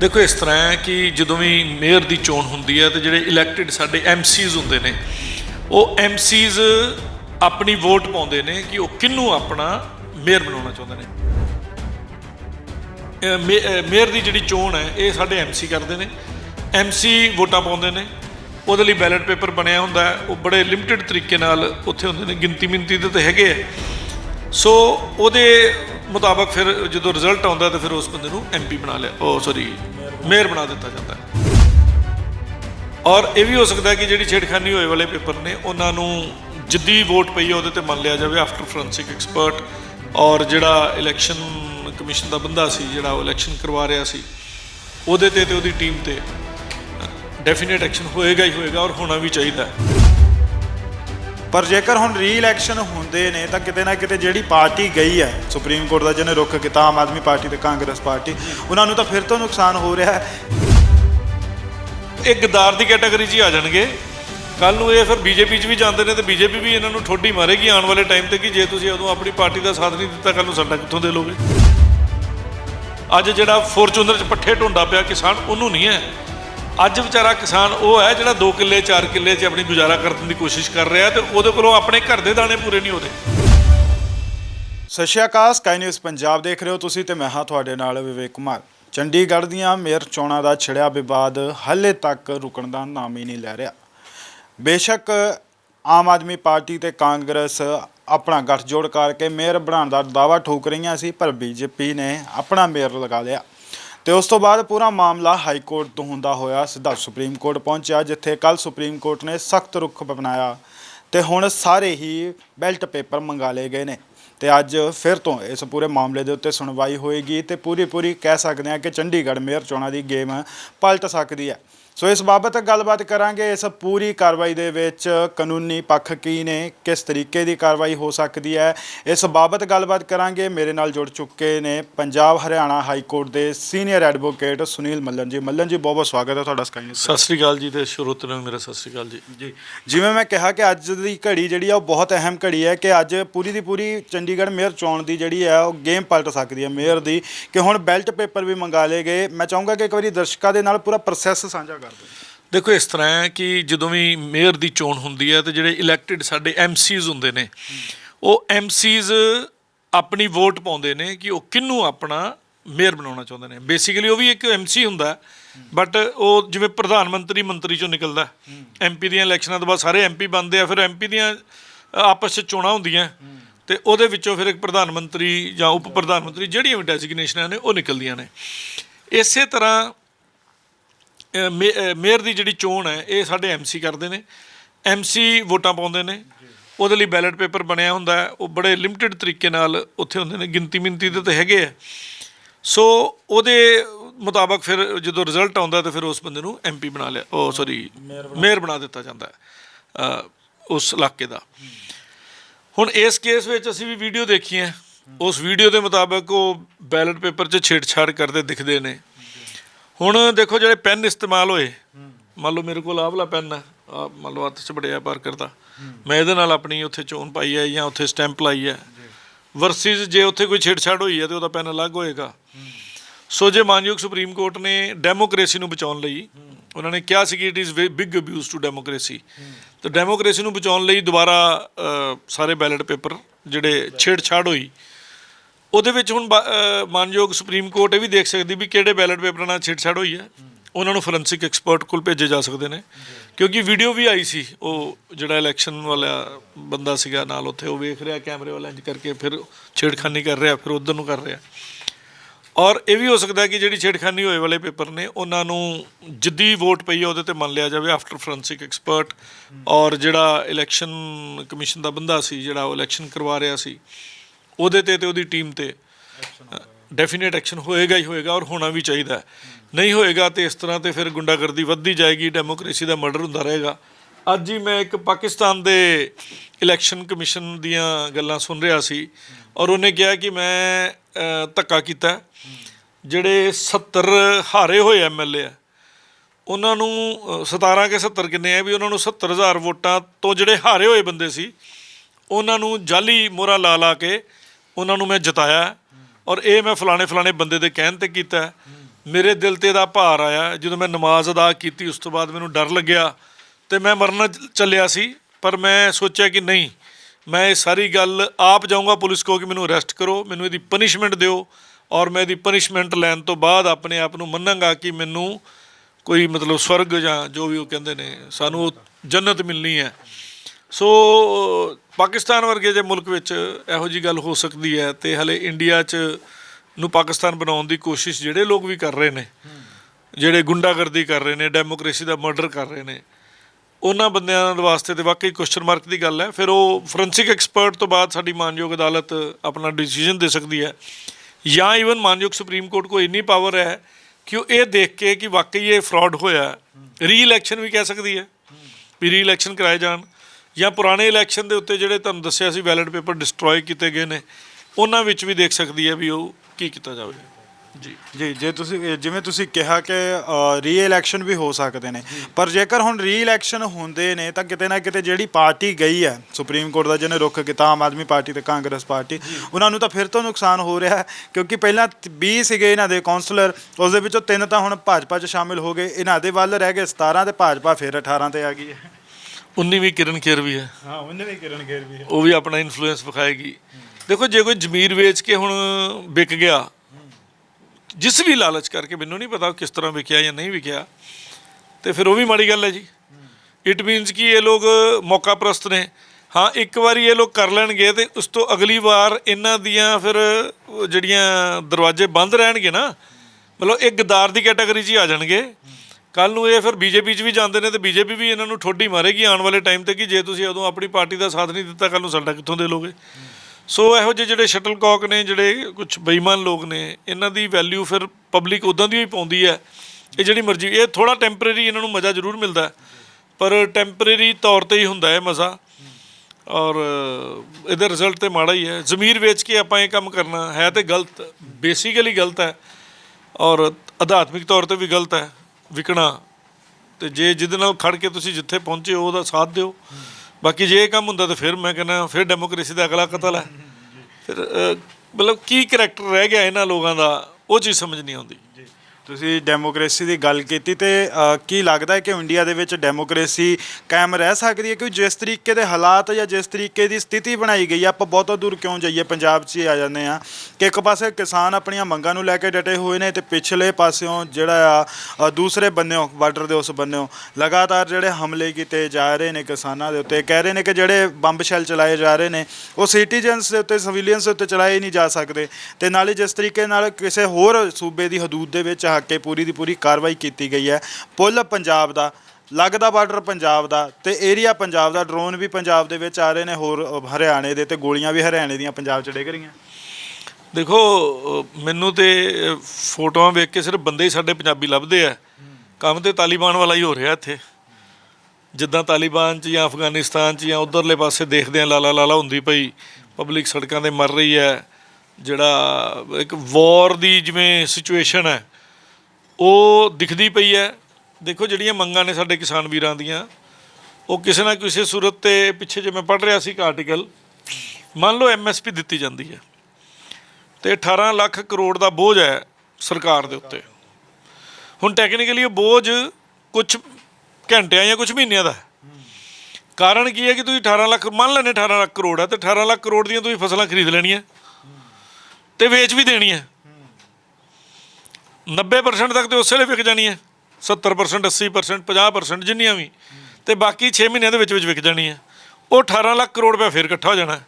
ਦੇਖੋ, ਇਸ ਤਰ੍ਹਾਂ ਹੈ ਕਿ ਜਦੋਂ ਵੀ ਮੇਅਰ ਦੀ ਚੋਣ ਹੁੰਦੀ ਹੈ ਤੇ ਜਿਹੜੇ ਇਲੈਕਟਿਡ ਸਾਡੇ ਐਮਸੀਜ਼ ਹੁੰਦੇ ਨੇ, ਉਹ ਐਮਸੀਜ਼ ਆਪਣੀ ਵੋਟ ਪਾਉਂਦੇ ਨੇ ਕਿ ਉਹ ਕਿਹਨੂੰ ਆਪਣਾ ਮੇਅਰ ਬਣਾਉਣਾ ਚਾਹੁੰਦੇ ਨੇ। ਮੇ- ਮੇਅਰ ਦੀ ਜਿਹੜੀ ਚੋਣ ਹੈ, ਇਹ ਸਾਡੇ ਐਮਸੀ ਕਰਦੇ ਨੇ। ਐਮਸੀ ਵੋਟਾਂ ਪਾਉਂਦੇ ਨੇ। ਉਹਦੇ ਲਈ ਬੈਲਟ ਪੇਪਰ ਬਣਿਆ ਹੁੰਦਾ ਹੈ। ਉਹ ਬੜੇ ਲਿਮਟਿਡ ਤਰੀਕੇ ਨਾਲ ਉੱਥੇ ਹੁੰਦੇ ਨੇ ਗਿਣਤੀ ਮਿੰਤੀ ਦੇ ਤੇ ਹੈਗੇ ਆ। ਸੋ ਉਹਦੇ ਮੁਤਾਬਕ ਫਿਰ ਜਦੋਂ ਰਿਜ਼ਲਟ ਆਉਂਦਾ ਤਾਂ ਫਿਰ ਉਸ ਬੰਦੇ ਨੂੰ ਐਮਪੀ ਬਣਾ ਲਿਆ। ਉਹ ਸੌਰੀ ਮੇਅਰ ਬਣਾ ਦਿੱਤਾ ਜਾਂਦਾ ਹੈ। ਔਰ ਇਹ ਵੀ ਹੋ ਸਕਦਾ ਕਿ ਜਿਹੜੀ ਛੇੜਖਾਨੀ ਹੋਏ ਵਾਲੇ ਪੇਪਰ ਨੇ, ਉਹਨਾਂ ਨੂੰ ਜਿੱਦੀ ਵੋਟ ਪਈ ਹੈ ਉਹਦੇ ਤੇ ਮੰਨ ਲਿਆ ਜਾਵੇ ਆਫਟਰ ਫੋਰੈਂਸਿਕ ਐਕਸਪਰਟ ਔਰ ਜਿਹੜਾ ਇਲੈਕਸ਼ਨ ਕਮਿਸ਼ਨ ਦਾ ਬੰਦਾ ਸੀ, ਜਿਹੜਾ ਉਹ ਇਲੈਕਸ਼ਨ ਕਰਵਾ ਰਿਹਾ ਸੀ, ਉਹਦੇ ਤੇ ਤੇ ਉਹਦੀ ਟੀਮ ਤੇ ਡੈਫੀਨੇਟ ਐਕਸ਼ਨ ਹੋਏਗਾ ਹੀ ਹੋਏਗਾ ਔਰ ਹੋਣਾ ਵੀ ਚਾਹੀਦਾ ਹੈ। ਪਰ ਜੇਕਰ ਹੁਣ ਰੀ ਇਲੈਕਸ਼ਨ ਹੁੰਦੇ ਨੇ, ਤਾਂ ਕਿਤੇ ਨਾ ਕਿਤੇ ਜਿਹੜੀ ਪਾਰਟੀ ਗਈ ਹੈ, ਸੁਪਰੀਮ ਕੋਰਟ ਦਾ ਜਿਹਨੇ ਰੁੱਖ ਕੀਤਾ, ਆਮ ਆਦਮੀ ਪਾਰਟੀ ਤੇ ਕਾਂਗਰਸ ਪਾਰਟੀ, ਉਹਨਾਂ ਨੂੰ ਤਾਂ ਫਿਰ ਤੋਂ ਨੁਕਸਾਨ ਹੋ ਰਿਹਾ ਹੈ। ਇਹ ਗਦਾਰ ਦੀ ਕੈਟਾਗਰੀ 'ਚ ਹੀ ਆ ਜਾਣਗੇ। ਕੱਲ ਨੂੰ ਇਹ ਫਿਰ ਬੀਜੇਪੀ 'ਚ ਵੀ ਜਾਂਦੇ ਨੇ ਤੇ ਬੀਜੇਪੀ ਵੀ ਇਹਨਾਂ ਨੂੰ ਠੋਡੀ ਮਾਰੇਗੀ ਆਉਣ ਵਾਲੇ ਟਾਈਮ ਤੇ ਕਿ ਜੇ ਤੁਸੀਂ ਉਦੋਂ ਆਪਣੀ ਪਾਰਟੀ ਦਾ ਸਾਥ ਨਹੀਂ ਦਿੱਤਾ ਕੱਲ ਨੂੰ ਸਾਡਾ ਕਿੱਥੋਂ ਦੇ ਲੋਗੇ? ਅੱਜ ਜਿਹੜਾ ਫੋਰਚੂਨਰ 'ਚ ਪੱਠੇ ਢੋਂਦਾ ਪਿਆ ਕਿਸਾਨ, ਉਹਨੂੰ ਨਹੀਂ ਹੈ। ਅੱਜ ਵਿਚਾਰਾ ਕਿਸਾਨ ਉਹ ਹੈ ਜਿਹੜਾ 2 ਕਿੱਲੇ 4 ਕਿੱਲੇ 'ਚ ਆਪਣੀ ਗੁਜ਼ਾਰਾ ਕਰਨ ਦੀ ਕੋਸ਼ਿਸ਼ ਕਰ ਰਿਹਾ ਤੇ ਉਹਦੇ ਕੋਲੋਂ ਆਪਣੇ ਘਰ ਦੇ ਦਾਣੇ ਪੂਰੇ ਨਹੀਂ ਹੋਦੇ ਸਤਿ ਸ਼੍ਰੀ ਅਕਾਲ ਸਕਾਈ ਨਿਊਜ਼ ਪੰਜਾਬ ਦੇਖ ਰਹੇ ਹੋ ਤੁਸੀਂ ਤੇ ਮੈਂ ਹਾਂ ਤੁਹਾਡੇ ਨਾਲ ਵਿਵੇਕ ਕੁਮਾਰ। ਚੰਡੀਗੜ੍ਹ ਦੀਆਂ ਮੇਅਰ ਚੋਣਾਂ ਦਾ ਛਿੜਿਆ ਵਿਵਾਦ ਹਾਲੇ ਤੱਕ ਰੁਕਣ ਦਾ ਨਾਮ ਹੀ ਨਹੀਂ ਲੈ ਰਿਹਾ। ਬੇਸ਼ੱਕ ਆਮ ਆਦਮੀ ਪਾਰਟੀ ਤੇ ਕਾਂਗਰਸ ਆਪਣਾ ਗੱਠਜੋੜ ਕਰਕੇ ਮੇਅਰ ਬਣਾਉਣ ਦਾ ਦਾਅਵਾ ਠੋਕ ਰਹੀਆਂ ਸੀ, ਪਰ ਬੀਜੇਪੀ ਨੇ ਆਪਣਾ ਮੇਅਰ ਲਗਾ ਲਿਆ। ਤੇ ਉਸ ਤੋਂ ਬਾਅਦ ਪੂਰਾ ਮਾਮਲਾ ਹਾਈ ਕੋਰਟ ਤੋਂ ਹੁੰਦਾ ਹੋਇਆ ਸਿੱਧਾ ਸੁਪਰੀਮ ਕੋਰਟ ਪਹੁੰਚਿਆ, ਜਿੱਥੇ ਕੱਲ ਸੁਪਰੀਮ ਕੋਰਟ ਨੇ ਸਖਤ ਰੁਖ ਅਪਣਾਇਆ ਤੇ ਹੁਣ ਸਾਰੇ ਹੀ ਬੈਲਟ ਪੇਪਰ ਮੰਗਾ ਲਏ ਗਏ ਨੇ ਤੇ ਅੱਜ ਫਿਰ ਤੋਂ ਇਸ ਪੂਰੇ ਮਾਮਲੇ ਦੇ ਉੱਤੇ ਸੁਣਵਾਈ ਹੋਏਗੀ ਤੇ ਪੂਰੀ ਪੂਰੀ ਕਹਿ ਸਕਦੇ ਹਾਂ ਕਿ ਚੰਡੀਗੜ੍ਹ ਮੇਅਰ ਚੋਣਾਂ ਦੀ ਗੇਮ ਪਲਟ ਸਕਦੀ ਹੈ। ਸੋ ਇਸ ਬਾਬਤ ਗੱਲਬਾਤ ਕਰਾਂਗੇ ਇਸ ਪੂਰੀ ਕਾਰਵਾਈ ਦੇ ਵਿੱਚ ਕਾਨੂੰਨੀ ਪੱਖ ਕੀ ਨੇ ਕਿਸ ਤਰੀਕੇ ਦੀ ਕਾਰਵਾਈ ਹੋ ਸਕਦੀ ਹੈ। ਇਸ ਬਾਬਤ ਗੱਲਬਾਤ ਕਰਾਂਗੇ। ਮੇਰੇ ਨਾਲ ਜੁੜ ਚੁੱਕੇ ਨੇ ਪੰਜਾਬ ਹਰਿਆਣਾ ਹਾਈ ਕੋਰਟ ਦੇ ਸੀਨੀਅਰ ਐਡਵੋਕੇਟ ਸੁਨੀਲ ਮੱਲਨ ਜੀ। ਮੱਲਨ ਜੀ ਬਹੁਤ ਬਹੁਤ ਸਵਾਗਤ ਹੈ ਤੁਹਾਡਾ ਸਕਾਈ ਨਿਊਜ਼ ਸਤਿ ਸ੍ਰੀ ਅਕਾਲ ਜੀ ਤੇ ਸ਼ਰੋਤਿਆਂ ਨੂੰ ਮੇਰਾ ਸਤਿ ਸ੍ਰੀ ਅਕਾਲ ਜੀ। ਜੀ ਜਿਵੇਂ ਮੈਂ ਕਿਹਾ ਕਿ ਅੱਜ ਦੀ ਘੜੀ ਜਿਹੜੀ ਆ ਉਹ ਬਹੁਤ ਅਹਿਮ ਘੜੀ ਹੈ ਕਿ ਅੱਜ ਪੂਰੀ ਦੀ ਪੂਰੀ ਚੰਡੀਗੜ੍ਹ ਮੇਅਰ ਚੋਣ ਦੀ ਜਿਹੜੀ ਹੈ ਉਹ ਗੇਮ ਪਲਟ ਸਕਦੀ ਹੈ ਮੇਅਰ ਦੀ ਕਿ ਹੁਣ ਬੈਲਟ ਪੇਪਰ ਵੀ ਮੰਗਾ ਲਏ ਗਏ। ਮੈਂ ਚਾਹੂੰਗਾ ਕਿ ਇੱਕ ਵਾਰੀ ਦਰਸ਼ਕਾਂ ਦੇ ਨਾਲ ਪੂਰਾ ਪ੍ਰੋਸੈਸ ਸਾਂਝਾ ਕਰ ਦੇਖੋ, ਇਸ ਤਰ੍ਹਾਂ ਹੈ ਕਿ ਜਦੋਂ ਵੀ ਮੇਅਰ ਦੀ ਚੋਣ ਹੁੰਦੀ ਹੈ ਤੇ ਜਿਹੜੇ ਇਲੈਕਟਿਡ ਸਾਡੇ ਐਮਸੀਜ਼ ਹੁੰਦੇ ਨੇ, ਉਹ ਐਮਸੀਜ਼ ਆਪਣੀ ਵੋਟ ਪਾਉਂਦੇ ਨੇ ਕਿ ਉਹ ਕਿਹਨੂੰ ਆਪਣਾ ਮੇਅਰ ਬਣਾਉਣਾ ਚਾਹੁੰਦੇ ਨੇ। ਬੇਸਿਕਲੀ ਉਹ ਵੀ ਇੱਕ ਐਮਸੀ ਹੁੰਦਾ ਬਟ ਉਹ ਜਿਵੇਂ ਪ੍ਰਧਾਨ ਮੰਤਰੀ ਮੰਤਰੀ ਚੋਂ ਨਿਕਲਦਾ ਐਮਪੀ ਦੀਆਂ ਇਲੈਕਸ਼ਨਾਂ ਤੋਂ ਬਾਅਦ ਸਾਰੇ ਐਮਪੀ ਬਣਦੇ ਆ, ਫਿਰ ਐਮਪੀ ਦੀਆਂ ਆਪਸ ਵਿੱਚ ਚੋਣਾਂ ਹੁੰਦੀਆਂ ਤੇ ਉਹਦੇ ਵਿੱਚੋਂ ਫਿਰ ਇੱਕ ਪ੍ਰਧਾਨ ਮੰਤਰੀ ਜਾਂ ਉਪ ਪ੍ਰਧਾਨ ਮੰਤਰੀ ਜਿਹੜੀਆਂ ਵੀ ਡੈਜ਼ਿਗਨੇਸ਼ਨਾਂ ਨੇ, ਉਹ ਨਿਕਲਦੀਆਂ ਨੇ। ਇਸੇ ਤਰ੍ਹਾਂ ਮੇਅਰ ਦੀ ਜਿਹੜੀ ਚੋਣ ਹੈ ਇਹ ਸਾਡੇ ਐਮਸੀ ਕਰਦੇ ਨੇ। ਐਮਸੀ ਵੋਟਾਂ ਪਾਉਂਦੇ ਨੇ। ਉਹਦੇ ਲਈ ਬੈਲਟ ਪੇਪਰ ਬਣਿਆ ਹੁੰਦਾ ਉਹ ਬੜੇ ਲਿਮਟਿਡ ਤਰੀਕੇ ਨਾਲ ਉੱਥੇ ਹੁੰਦੇ ਨੇ। ਗਿਣਤੀ ਮਿੰਤੀ ਦੇ ਤੇ ਹੈਗੇ ਆ। ਸੋ ਉਹਦੇ ਮੁਤਾਬਕ ਫਿਰ ਜਦੋਂ ਰਿਜ਼ਲਟ ਆਉਂਦਾ ਤਾਂ ਫਿਰ ਉਸ ਬੰਦੇ ਨੂੰ ਐਮਪੀ ਬਣਾ ਲਿਆ। ਉਹ ਸੌਰੀ ਮੇਅਰ ਬਣਾ ਦਿੱਤਾ ਜਾਂਦਾ ਹੈ ਉਸ ਇਲਾਕੇ ਦਾ। ਹੁਣ ਇਸ ਕੇਸ ਵਿੱਚ ਅਸੀਂ ਵੀ ਵੀਡੀਓ ਦੇਖੀ ਹੈ। ਉਸ ਵੀਡੀਓ ਦੇ ਮੁਤਾਬਕ ਉਹ ਬੈਲਟ ਪੇਪਰ 'ਚ ਛੇੜਛਾੜ ਕਰਦੇ ਦਿਖਦੇ ਨੇ। ਹੁਣ ਦੇਖੋ ਜਿਹੜੇ ਪੈਨ ਇਸਤੇਮਾਲ ਹੋਏ ਮੰਨ ਲਓ ਮੇਰੇ ਕੋਲ ਆਹ ਵਾਲਾ ਪੈਨ ਹੈ ਆ ਮੰਨ ਲਓ ਹੱਥ 'ਚ ਬੜਿਆ ਪਾਰਕਰ ਦਾ ਮੈਂ ਇਹਦੇ ਨਾਲ ਆਪਣੀ ਉੱਥੇ ਚੋਣ ਪਾਈ ਹੈ ਜਾਂ ਉੱਥੇ ਸਟੈਂਪ ਲਾਈ ਹੈ। ਵਰਸਿਸ ਜੇ ਉੱਥੇ ਕੋਈ ਛੇੜਛਾੜ ਹੋਈ ਹੈ ਤੇ ਉਹਦਾ ਪੈਨ ਅਲੱਗ ਹੋਏਗਾ। ਸੋ ਜੇ ਮਾਨਯੋਗ ਸੁਪਰੀਮ ਕੋਰਟ ਨੇ ਡੈਮੋਕ੍ਰੇਸੀ ਨੂੰ ਬਚਾਉਣ ਲਈ ਉਹਨਾਂ ਨੇ ਕਿਹਾ ਸੀ ਕਿ it is big abuse to democracy ਤੇ ਡੈਮੋਕ੍ਰੇਸੀ ਨੂੰ ਬਚਾਉਣ ਲਈ ਦੁਬਾਰਾ ਸਾਰੇ ਬੈਲਟ ਪੇਪਰ ਜਿਹੜੇ ਛੇੜਛਾੜ ਹੋਈ ਉਹਦੇ ਵਿੱਚ ਹੁਣ ਬਾ- ਮਾਨਯੋਗ ਸੁਪਰੀਮ ਕੋਰਟ ਇਹ ਵੀ ਦੇਖ ਸਕਦੀ ਵੀ ਕਿਹੜੇ ਬੈਲਟ ਪੇਪਰਾਂ ਨਾਲ ਛੇੜਛਾੜ ਹੋਈ ਹੈ। ਉਹਨਾਂ ਨੂੰ ਫੋਰੈਂਸਿਕ ਐਕਸਪਰਟ ਕੋਲ ਭੇਜੇ ਜਾ ਸਕਦੇ ਨੇ। ਕਿਉਂਕਿ ਵੀਡੀਓ ਵੀ ਆਈ ਸੀ, ਉਹ ਜਿਹੜਾ ਇਲੈਕਸ਼ਨ ਵਾਲਾ ਬੰਦਾ ਸੀਗਾ ਨਾਲ ਉੱਥੇ, ਉਹ ਵੇਖ ਰਿਹਾ, ਕੈਮਰੇ ਵਾਲਾ ਇੰਜ ਕਰਕੇ ਫਿਰ ਛੇੜਖਾਨੀ ਕਰ ਰਿਹਾ, ਫਿਰ ਉਧਰ ਨੂੰ ਕਰ ਰਿਹਾ। ਔਰ ਇਹ ਵੀ ਹੋ ਸਕਦਾ ਕਿ ਜਿਹੜੀ ਛੇੜਖਾਨੀ ਹੋਏ ਵਾਲੇ ਪੇਪਰ ਨੇ, ਉਹਨਾਂ ਨੂੰ ਜਿੱਦੀ ਵੋਟ ਪਈ ਹੈ, ਉਹਦੇ ਤੇ ਮੰਨ ਲਿਆ ਜਾਵੇ ਆਫਟਰ ਫੋਰੈਂਸਿਕ ਐਕਸਪਰਟ ਔਰ ਜਿਹੜਾ ਇਲੈਕਸ਼ਨ ਕਮਿਸ਼ਨ ਦਾ ਬੰਦਾ ਸੀ, ਜਿਹੜਾ ਉਹ ਇਲੈਕਸ਼ਨ ਕਰਵਾ ਰਿਹਾ ਸੀ ਉਹਦੇ ਤੇ ਤੇ ਉਹਦੀ ਟੀਮ ਤੇ। ਡੈਫੀਨੇਟ ਐਕਸ਼ਨ ਹੋਏਗਾ ਹੀ ਹੋਏਗਾ ਔਰ ਹੋਣਾ ਵੀ ਚਾਹੀਦਾ ਨਹੀਂ ਹੋਏਗਾ ਤੇ ਇਸ ਤਰ੍ਹਾਂ ਤੇ ਫਿਰ ਗੁੰਡਾਗਰਦੀ ਵੱਧਦੀ ਜਾਏਗੀ ਡੈਮੋਕ੍ਰੇਸੀ ਦਾ ਮਰਡਰ ਹੁੰਦਾ ਰਹੇਗਾ। ਅੱਜ ਹੀ ਮੈਂ ਇੱਕ ਪਾਕਿਸਤਾਨ ਦੇ ਇਲੈਕਸ਼ਨ ਕਮਿਸ਼ਨ ਦੀਆਂ ਗੱਲਾਂ ਸੁਣ ਰਿਹਾ ਸੀ ਔਰ ਉਹਨੇ ਕਿਹਾ ਕਿ ਮੈਂ ਧੱਕਾ ਕੀਤਾ। ਜਿਹੜੇ 70 ਹਾਰੇ ਹੋਏ ਐਮਐਲਏ ਆ ਉਹਨਾਂ ਨੂੰ ਅ, 17 ਕੇ 70 ਕਿੰਨੇ ਆ ਵੀ ਉਹਨਾਂ ਨੂੰ 70000 ਵੋਟਾਂ ਤੋਂ ਜਿਹੜੇ ਹਾਰੇ ਹੋਏ ਬੰਦੇ ਸੀ ਉਹਨਾਂ ਨੂੰ ਜਾਲੀ ਮੋਹਰਾ ਲਾ ਲਾ ਕੇ ਉਹਨਾਂ ਨੂੰ ਮੈਂ ਜਿਤਾਇਆ ਔਰ ਇਹ ਮੈਂ ਫਲਾਣੇ ਫਲਾਣੇ ਬੰਦੇ ਦੇ ਕਹਿਣ ਤੇ ਕੀਤਾ ਮੇਰੇ ਦਿਲ ਤੇ ਦਾ ਭਾਰ ਆਇਆ। ਜਦੋਂ ਮੈਂ ਨਮਾਜ਼ ਅਦਾ ਕੀਤੀ, ਉਸ ਤੋਂ ਬਾਅਦ ਮੈਨੂੰ ਡਰ ਲੱਗਿਆ ਤੇ ਮੈਂ ਮਰਨ ਚੱਲਿਆ ਸੀ। ਪਰ ਮੈਂ ਸੋਚਿਆ ਕਿ ਨਹੀਂ, ਮੈਂ ਇਹ ਸਾਰੀ ਗੱਲ ਆਪ ਜਾਊਂਗਾ ਪੁਲਿਸ ਕੋ ਕਿ ਮੈਨੂੰ ਅਰੈਸਟ ਕਰੋ, ਮੈਨੂੰ ਇਹਦੀ ਪਨਿਸ਼ਮੈਂਟ ਦਿਓ ਔਰ ਮੈਂ ਇਹਦੀ ਪਨਿਸ਼ਮੈਂਟ ਲੈਣ ਤੋਂ ਬਾਅਦ ਆਪਣੇ ਆਪ ਨੂੰ ਮੰਨਾਂਗਾ ਕਿ ਮੈਨੂੰ ਕੋਈ ਮਤਲਬ ਸਵਰਗ ਜਾਂ ਜੋ ਵੀ ਉਹ ਕਹਿੰਦੇ ਨੇ, ਸਾਨੂੰ ਉਹ ਜੰਨਤ ਮਿਲਣੀ ਹੈ। ਸੋ ਪਾਕਿਸਤਾਨ ਵਰਗੇ ਜੇ ਮੁਲਕ ਵਿੱਚ ਇਹੋ ਜੀ ਗੱਲ ਹੋ ਸਕਦੀ ਹੈ ਤੇ ਹਲੇ ਇੰਡੀਆ 'ਚ ਨੂੰ ਪਾਕਿਸਤਾਨ ਬਣਾਉਣ ਦੀ ਕੋਸ਼ਿਸ਼ ਜਿਹੜੇ ਲੋਕ ਵੀ ਕਰ ਰਹੇ ਨੇ, ਜਿਹੜੇ ਗੁੰਡਾਗਰਦੀ ਕਰ ਰਹੇ ਨੇ, ਡੈਮੋਕ੍ਰੇਸੀ ਦਾ ਮਰਡਰ ਕਰ ਰਹੇ ਨੇ, ਉਹਨਾਂ ਬੰਦਿਆਂ ਦੇ ਵਾਸਤੇ ਤੇ ਵਾਕਈ ਕੁਐਸਚਨ ਮਾਰਕ ਦੀ ਗੱਲ ਹੈ। ਫਿਰ ਉਹ ਫੋਰੈਂਸਿਕ ਐਕਸਪਰਟ ਤੋਂ ਬਾਅਦ ਸਾਡੀ ਮਾਨਯੋਗ ਅਦਾਲਤ ਆਪਣਾ ਡਿਸੀਜਨ ਦੇ ਸਕਦੀ ਹੈ। ਜਾਂ ਇਵਨ ਮਾਨਯੋਗ ਸੁਪਰੀਮ ਕੋਰਟ ਕੋ ਇੰਨੀ ਪਾਵਰ ਹੈ ਕਿ ਉਹ ਇਹ ਦੇਖ ਕੇ ਕਿ ਵਾਕਈ ਇਹ ਫਰਾਡ ਹੋਇਆ। ਰੀ ਇਲੈਕਸ਼ਨ ਵੀ ਕਹਿ ਸਕਦੀ ਹੈ। ਵੀ ਰੀ ਇਲੈਕਸ਼ਨ ਕਰਾਏ ਜਾਣ। ਜਾਂ ਪੁਰਾਣੇ ਇਲੈਕਸ਼ਨ ਦੇ ਉੱਤੇ ਜਿਹੜੇ ਤੁਹਾਨੂੰ ਦੱਸਿਆ ਸੀ ਬੈਲਟ ਪੇਪਰ ਡਿਸਟਰੋਏ ਕੀਤੇ ਗਏ ਨੇ ਉਹਨਾਂ ਵਿੱਚ ਵੀ ਦੇਖ ਸਕਦੀ ਹੈ ਵੀ ਉਹ ਕੀ ਕੀਤਾ ਜਾਵੇ। ਜੀ ਜੀ ਜੇ ਤੁਸੀਂ ਜਿਵੇਂ ਤੁਸੀਂ ਕਿਹਾ ਕਿ ਰੀ ਇਲੈਕਸ਼ਨ ਵੀ ਹੋ ਸਕਦੇ ਨੇ ਪਰ ਜੇਕਰ ਹੁਣ ਰੀ ਇਲੈਕਸ਼ਨ ਹੁੰਦੇ ਨੇ ਤਾਂ ਕਿਤੇ ਨਾ ਕਿਤੇ ਜਿਹੜੀ ਪਾਰਟੀ ਗਈ ਹੈ ਸੁਪਰੀਮ ਕੋਰਟ ਦਾ ਜਿਹਨੇ ਰੁੱਖ ਕੀਤਾ ਆਮ ਆਦਮੀ ਪਾਰਟੀ ਤੇ ਕਾਂਗਰਸ ਪਾਰਟੀ ਉਹਨਾਂ ਨੂੰ ਤਾਂ ਫਿਰ ਤੋਂ ਨੁਕਸਾਨ ਹੋ ਰਿਹਾ ਹੈ ਕਿਉਂਕਿ ਪਹਿਲਾਂ 20 ਸੀਗੇ ਇਹਨਾਂ ਦੇ ਕਾਉਂਸਲਰ ਉਸ ਦੇ ਵਿੱਚੋਂ ਤਿੰਨ ਤਾਂ ਹੁਣ ਭਾਜਪਾ 'ਚ ਸ਼ਾਮਿਲ ਹੋ ਗਏ ਇਹਨਾਂ ਦੇ ਵੱਲ ਰਹਿ ਗਏ 17 ਤੇ ਭਾਜਪਾ ਫਿਰ 18 ਤੇ ਆ ਗਈ ਹੈ। 19ਵੀਂ ਕਿਰਨ ਖੇਰ ਵੀ ਹੈ। ਹਾਂ ਉਹਨੇ ਵੀ ਕਿਰਨ ਗੇਰ ਵੀ ਉਹ ਵੀ ਆਪਣਾ ਇਨਫਲੂਐਂਸ ਵਿਖਾਏਗੀ। ਦੇਖੋ ਜੇ ਕੋਈ ਜ਼ਮੀਰ ਵੇਚ ਕੇ ਹੁਣ ਵਿਕ ਗਿਆ ਜਿਸ ਵੀ ਲਾਲਚ ਕਰਕੇ ਮੈਨੂੰ ਨਹੀਂ ਪਤਾ ਉਹ ਕਿਸ ਤਰ੍ਹਾਂ ਵਿਕਿਆ ਜਾਂ ਨਹੀਂ ਵਿਕਿਆ ਤੇ ਫਿਰ ਉਹ ਵੀ ਮਾੜੀ ਗੱਲ ਹੈ ਜੀ। ਇਟ ਮੀਨਸ ਕਿ ਇਹ ਲੋਕ ਮੌਕਾ ਪ੍ਰਸਤ ਨੇ। ਹਾਂ ਇੱਕ ਵਾਰੀ ਇਹ ਲੋਕ ਕਰ ਲੈਣਗੇ ਤੇ ਉਸ ਤੋਂ ਅਗਲੀ ਵਾਰ ਇਹਨਾਂ ਦੀਆਂ ਫਿਰ ਜਿਹੜੀਆਂ ਦਰਵਾਜ਼ੇ ਬੰਦ ਰਹਿਣਗੇ ਨਾ ਮਤਲਬ ਇਹ ਗਦਾਰ ਦੀ ਕੈਟਾਗਰੀ 'ਚ ਹੀ ਆ ਜਾਣਗੇ। ਕੱਲ ਨੂੰ ਇਹ ਫਿਰ ਬੀਜੇਪੀ 'ਚ ਵੀ ਜਾਂਦੇ ਨੇ ਤੇ ਬੀਜੇਪੀ ਵੀ ਇਹਨਾਂ ਨੂੰ ਠੋਡੀ ਮਾਰੇਗੀ ਆਉਣ ਵਾਲੇ ਟਾਈਮ ਤੇ ਕਿ ਜੇ ਤੁਸੀਂ ਉਦੋਂ ਆਪਣੀ ਪਾਰਟੀ ਦਾ ਸਾਥ ਨਹੀਂ ਦਿੱਤਾ ਕੱਲ ਨੂੰ ਸਾਡਾ ਕਿੱਥੋਂ ਦੇ ਲੋਗੇ? ਸੋ ਇਹੋ ਜਿਹੇ ਜਿਹੜੇ ਸ਼ਟਲਕੌਕ ਨੇ, ਜਿਹੜੇ ਕੁਝ ਬੇਈਮਾਨ ਲੋਕ ਨੇ, ਇਹਨਾਂ ਦੀ ਵੈਲਿਊ ਫਿਰ ਪਬਲਿਕ ਉਦਾਂ ਦੀ ਹੀ ਪਾਉਂਦੀ ਹੈ। ਇਹ ਜਿਹੜੀ ਮਰਜ਼ੀ, ਇਹ ਥੋੜਾ ਟੈਂਪਰੇਰੀ ਇਹਨਾਂ ਨੂੰ ਮਜ਼ਾ ਜ਼ਰੂਰ ਮਿਲਦਾ ਪਰ ਟੈਂਪਰੇਰੀ ਤੌਰ ਤੇ ਹੀ ਹੁੰਦਾ ਹੈ ਮਜ਼ਾ। ਔਰ ਇਹਦਾ ਰਿਜ਼ਲਟ ਤੇ ਮਾੜਾ ਹੀ ਹੈ। ਜ਼ਮੀਰ ਵੇਚ ਕੇ ਆਪਾਂ ਇਹ ਕੰਮ ਕਰਨਾ ਹੈ ਤੇ ਗਲਤ ਬੇਸਿਕਲੀ ਗਲਤ ਹੈ। ਔਰ ਅਧਾਤਮਿਕ ਤੌਰ ਤੇ ਵੀ ਗਲਤ ਹੈ। ਵਿਕਣਾ ਤੇ ਜੇ ਜਿਹਦੇ ਨਾਲ ਖੜ ਕੇ ਤੁਸੀਂ ਜਿੱਥੇ ਪਹੁੰਚੇ ਹੋ, ਉਹਦਾ ਸਾਥ ਦਿਓ। ਬਾਕੀ ਜੇ ਇਹ ਕੰਮ ਹੁੰਦਾ ਤਾਂ ਫਿਰ ਮੈਂ ਕਹਿੰਦਾ, ਫਿਰ ਡੈਮੋਕ੍ਰੇਸੀ ਦਾ ਅਗਲਾ ਕਤਲ ਹੈ। ਫਿਰ ਮਤਲਬ ਕੀ ਕਰੈਕਟਰ ਰਹਿ ਗਿਆ ਇਹਨਾਂ ਲੋਕਾਂ ਦਾ, ਉਹ ਚੀਜ਼ ਸਮਝ ਨਹੀਂ ਆਉਂਦੀ। ਤੁਸੀਂ ਡੈਮੋਕ੍ਰੇਸੀ ਦੀ ਗੱਲ ਕੀਤੀ ਤੇ ਅ, ਕੀ ਲੱਗਦਾ ਹੈ ਕਿ ਇੰਡੀਆ ਦੇ ਵਿੱਚ ਡੈਮੋਕ੍ਰੇਸੀ ਕਾਇਮ ਰਹਿ ਸਕਦੀ ਹੈ? ਕਿ ਜਿਸ ਤਰੀਕੇ ਦੇ ਹਾਲਾਤ ਜਾਂ ਜਿਸ ਤਰੀਕੇ ਦੀ ਸਥਿਤੀ ਬਣਾਈ ਗਈ ਹੈ ਆਪਾਂ ਬਹੁਤਾ ਦੂਰ ਕਿਉਂ ਜਾਈਏ? ਪੰਜਾਬ 'ਚ ਹੀ ਆ ਜਾਂਦੇ ਆ ਕਿ ਇੱਕ ਪਾਸੇ ਕਿਸਾਨ ਆਪਣੀਆਂ ਮੰਗਾਂ ਨੂੰ ਲੈ ਕੇ ਡਟੇ ਹੋਏ ਨੇ ਤੇ ਪਿਛਲੇ ਪਾਸਿਓਂ ਜਿਹੜਾ ਆ ਅ, ਦੂਸਰੇ ਬੰਨਿਓ ਬਾਰਡਰ ਦੇ ਉਸ ਬੰਨਿਓ ਲਗਾਤਾਰ ਜਿਹੜੇ ਹਮਲੇ ਕੀਤੇ ਜਾ ਰਹੇ ਨੇ ਕਿਸਾਨਾਂ ਦੇ ਉੱਤੇ ਕਹਿ ਰਹੇ ਨੇ ਕਿ ਜਿਹੜੇ ਬੰਬ ਸ਼ੈਲ ਚਲਾਏ ਜਾ ਰਹੇ ਨੇ ਉਹ ਸਿਟੀਜ਼ਨਸ ਦੇ ਉੱਤੇ ਸਿਵਿਲੀਅਨਸ ਦੇ ਉੱਤੇ ਚਲਾਏ ਨਹੀਂ ਜਾ ਸਕਦੇ। ਤੇ ਨਾਲੇ ਜਿਸ ਤਰੀਕੇ ਨਾਲ ਕਿਸੇ ਹੋਰ ਸੂਬੇ ਦੀ ਹਦੂਦ ਦੇ ਵਿੱਚ ਆ ਕੇ ਪੂਰੀ ਦੀ ਪੂਰੀ ਕਾਰਵਾਈ ਕੀਤੀ ਗਈ ਹੈ। ਪੁੱਲ ਪੰਜਾਬ ਦਾ ਲੱਗਦਾ ਬਾਰਡਰ ਪੰਜਾਬ ਦਾ ਤੇ ਏਰੀਆ ਪੰਜਾਬ ਦਾ ਡਰੋਨ ਵੀ ਪੰਜਾਬ ਦੇ ਵਿੱਚ ਆ ਰਹੇ ਨੇ ਹੋਰ ਅ, ਹਰਿਆਣੇ ਦੇ ਤੇ ਗੋਲੀਆਂ ਵੀ ਹਰਿਆਣੇ ਦੀਆਂ ਪੰਜਾਬ 'ਚ ਡਿੱਗ ਰਹੀਆਂ। ਦੇਖੋ ਅਹ ਮੈਨੂੰ ਤੇ ਅਹ, ਫੋਟੋਆਂ ਵੇਖ ਕੇ ਸਿਰਫ ਬੰਦੇ ਹੀ ਸਾਡੇ ਪੰਜਾਬੀ ਲੱਭਦੇ ਆ। ਕੰਮ ਤੇ ਤਾਲਿਬਾਨ ਵਾਲਾ ਹੀ ਹੋ ਰਿਹਾ ਇੱਥੇ। ਜਿੱਦਾਂ ਤਾਲਿਬਾਨ 'ਚ ਜਾਂ ਅਫਗਾਨਿਸਤਾਨ 'ਚ ਜਾਂ ਉਧਰਲੇ ਪਾਸੇ ਦੇਖਦੇ ਆ ਲਾਲਾ ਲਾਲਾ ਹੁੰਦੀ ਪਈ ਪਬਲਿਕ ਸੜਕਾਂ ਤੇ ਮਰ ਰਹੀ ਹੈ। ਜਿਹੜਾ ਇੱਕ ਵਾਰ ਦੀ ਜਿਵੇਂ ਸਿਚੁਏਸ਼ਨ ਹੈ ਉਹ ਦਿਖਦੀ ਪਈ ਹੈ। ਦੇਖੋ ਜਿਹੜੀਆਂ ਮੰਗਾਂ ਨੇ ਸਾਡੇ ਕਿਸਾਨ ਵੀਰਾਂ ਦੀਆਂ, ਉਹ ਕਿਸੇ ਨਾ ਕਿਸੇ ਸੂਰਤ ਤੇ ਪਿੱਛੇ ਜੇ ਮੈਂ ਪੜ੍ਹ ਰਿਹਾ ਸੀ ਇੱਕ ਆਰਟੀਕਲ ਮੰਨ ਲਓ ਐਮਐਸਪੀ ਦਿੱਤੀ ਜਾਂਦੀ ਹੈ ਤੇ 18 ਲੱਖ ਕਰੋੜ ਦਾ ਬੋਝ ਹੈ ਸਰਕਾਰ ਦੇ ਉੱਤੇ। ਹੁਣ ਟੈਕਨੀਕਲੀ ਉਹ ਬੋਝ ਕੁਝ ਘੰਟਿਆਂ ਜਾਂ ਕੁਝ ਮਹੀਨਿਆਂ ਦਾ ਕਾਰਨ ਕੀ ਹੈ ਕਿ ਤੁਸੀਂ 18 ਲੱਖ, ਮੰਨ ਲੈਣੇ 18 ਲੱਖ ਕਰੋੜ ਹੈ, ਤੇ 18 ਲੱਖ ਕਰੋੜ ਦੀਆਂ ਤੁਸੀਂ ਫਸਲਾਂ ਖਰੀਦ ਲੈਣੀਆਂ ਤੇ ਵੇਚ ਵੀ ਦੇਣੀਆਂ। 90% ਤੱਕ ਤੇ ਉਸੇ ਵੇਲੇ ਵਿਕ ਜਾਣੀ ਹੈ। 70% 80% 50% ਜਿੰਨੀਆਂ ਵੀ। ਤੇ ਬਾਕੀ 6 ਮਹੀਨਿਆਂ ਦੇ ਵਿੱਚ ਵਿੱਚ ਵਿਕ ਜਾਣੀ ਹੈ। ਉਹ 18 ਲੱਖ ਕਰੋੜ ਰੁਪਏ ਫੇਰ ਇਕੱਠਾ ਹੋ ਜਾਣਾ।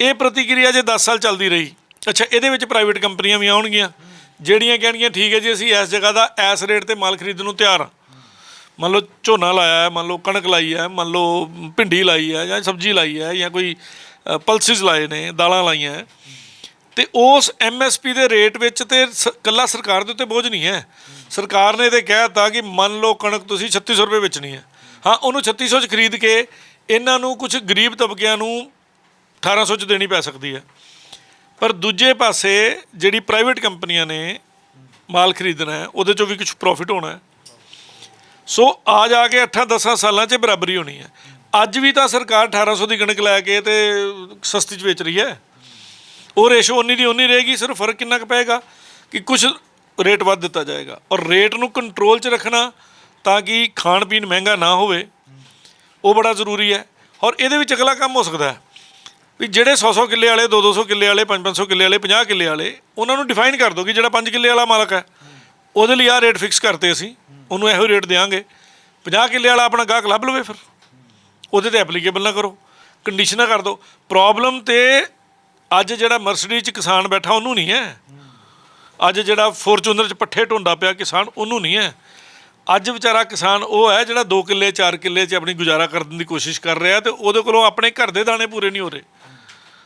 ਇਹ ਪ੍ਰਤੀਕਿਰਿਆ ਜੇ 10 ਸਾਲ ਚੱਲਦੀ ਰਹੀ। ਅੱਛਾ, ਇਹਦੇ ਵਿੱਚ ਪ੍ਰਾਈਵੇਟ ਕੰਪਨੀਆਂ ਵੀ ਆਉਣਗੀਆਂ। ਜਿਹੜੀਆਂ ਕਹਿਣਗੀਆਂ, ਠੀਕ ਹੈ ਜੀ, ਅਸੀਂ ਇਸ ਜਗ੍ਹਾ ਦਾ ਇਸ ਰੇਟ ਤੇ ਮਾਲ ਖਰੀਦਣ ਨੂੰ ਤਿਆਰ ਹਾਂ। ਮੰਨ ਲਓ ਝੋਨਾ ਲਾਇਆ ਹੈ, ਮੰਨ ਲਓ ਕਣਕ ਲਾਈ ਹੈ, ਮੰਨ ਲਓ ਭਿੰਡੀ ਲਾਈ ਹੈ ਜਾਂ ਸਬਜ਼ੀ ਲਾਈ ਹੈ ਜਾਂ ਕੋਈ ਪਲਸਿਸ ਲਾਏ ਨੇ, ਦਾਲਾਂ ਲਾਈਆਂ ਤੇ ਉਸ ਐਮਐਸਪੀ ਦੇ ਰੇਟ ਵਿੱਚ ਤੇ ਸ- ਕੱਲਾ ਸਰਕਾਰ ਦੇ ਉੱਤੇ ਬੋਝ ਨਹੀਂ ਹੈ। ਸਰਕਾਰ ਨੇ ਤੇ ਕਹਿਤਾ ਕਿ ਮੰਨ ਲਓ ਕਣਕ ਤੁਸੀਂ 3600 ਰੁਪਏ ਵੇਚਣੀ ਹੈ। ਹਾਂ, ਉਹਨੂੰ 3600 ਚ ਖਰੀਦ ਕੇ ਇਹਨਾਂ ਨੂੰ ਕੁਝ ਗਰੀਬ ਤਬਕਿਆਂ ਨੂੰ 1800 ਚ ਦੇਣੀ ਪੈ ਸਕਦੀ ਹੈ। ਪਰ ਦੂਜੇ ਪਾਸੇ ਜਿਹੜੀ ਪ੍ਰਾਈਵੇਟ ਕੰਪਨੀਆਂ ਨੇ ਮਾਲ ਖਰੀਦਣਾ ਹੈ, ਉਹਦੇ ਚੋਂ ਵੀ ਕੁਝ ਪ੍ਰੋਫਿਟ ਹੋਣਾ ਹੈ। ਸੋ ਆ ਜਾ ਕੇ 8-10 ਸਾਲਾਂ 'ਚ ਬਰਾਬਰੀ ਹੋਣੀ ਹੈ। ਅੱਜ ਵੀ ਤਾਂ ਸਰਕਾਰ 1800 ਦੀ ਕਣਕ ਲੈ ਕੇ ਤੇ ਸਸਤੀ 'ਚ ਵੇਚ ਰਹੀ ਹੈ। ਉਹ ਰੇਸ਼ੋ ਉਨੀ ਦੀ ਉਨੀ ਰਹੇਗੀ, ਸਿਰਫ ਫ਼ਰਕ ਕਿੰਨਾ ਕੁ ਪਏਗਾ? ਕਿ ਕੁਝ ਰੇਟ ਵੱਧ ਦਿੱਤਾ ਜਾਏਗਾ। ਔਰ ਰੇਟ ਨੂੰ ਕੰਟਰੋਲ 'ਚ ਰੱਖਣਾ ਤਾਂ ਕਿ ਖਾਣ ਪੀਣ ਮਹਿੰਗਾ ਨਾ ਹੋਵੇ, ਉਹ ਬੜਾ ਜ਼ਰੂਰੀ ਹੈ। ਔਰ ਇਹਦੇ ਵਿੱਚ ਅਗਲਾ ਕੰਮ ਹੋ ਸਕਦਾ ਹੈ ਵੀ ਜਿਹੜੇ 100-100 ਕਿੱਲੇ ਵਾਲੇ 2-200 ਕਿੱਲੇ ਵਾਲੇ 5-500 ਕਿੱਲੇ ਵਾਲੇ 50 ਕਿੱਲੇ ਵਾਲੇ, ਉਹਨਾਂ ਨੂੰ ਡਿਫਾਈਨ ਕਰ ਦਿਓ ਕਿ ਜਿਹੜਾ 5 ਕਿੱਲੇ ਵਾਲਾ ਮਾਲਕ ਹੈ, ਉਹਦੇ ਲਈ ਆਹ ਰੇਟ ਫਿਕਸ ਕਰਤੇ ਅਸੀਂ, ਉਹਨੂੰ ਇਹੋ ਰੇਟ ਦੇਵਾਂਗੇ 50 ਕਿੱਲੇ ਵਾਲਾ ਆਪਣਾ ਗਾਹਕ ਲੱਭ ਲਵੇ ਫਿਰ। ਉਹਦੇ ਤੇ ਐਪਲੀਕੇਬਲ ਨਾ ਕਰੋ। ਕੰਡੀਸ਼ਨਾਂ ਕਰ ਦਿਓ। ਪ੍ਰੋਬਲਮ ਤੇ ਅੱਜ ਜਿਹੜਾ ਮਰਸਡੀ 'ਚ ਕਿਸਾਨ ਬੈਠਾ, ਉਹਨੂੰ ਨਹੀਂ ਹੈ। ਅੱਜ ਜਿਹੜਾ ਫੋਰਚੂਨਰ 'ਚ ਪੱਠੇ ਢੋਂਦਾ ਪਿਆ ਕਿਸਾਨ, ਉਹਨੂੰ ਨਹੀਂ ਹੈ। ਅੱਜ ਵਿਚਾਰਾ ਕਿਸਾਨ ਉਹ ਹੈ ਜਿਹੜਾ 2 ਕਿੱਲੇ 4 ਕਿੱਲੇ 'ਚ ਆਪਣੀ ਗੁਜ਼ਾਰਾ ਕਰਨ ਦੀ ਕੋਸ਼ਿਸ਼ ਕਰ ਰਿਹਾ ਤੇ ਉਹਦੇ ਕੋਲੋਂ ਆਪਣੇ ਘਰ ਦੇ ਦਾਣੇ ਪੂਰੇ ਨਹੀਂ ਹੋ ਰਹੇ।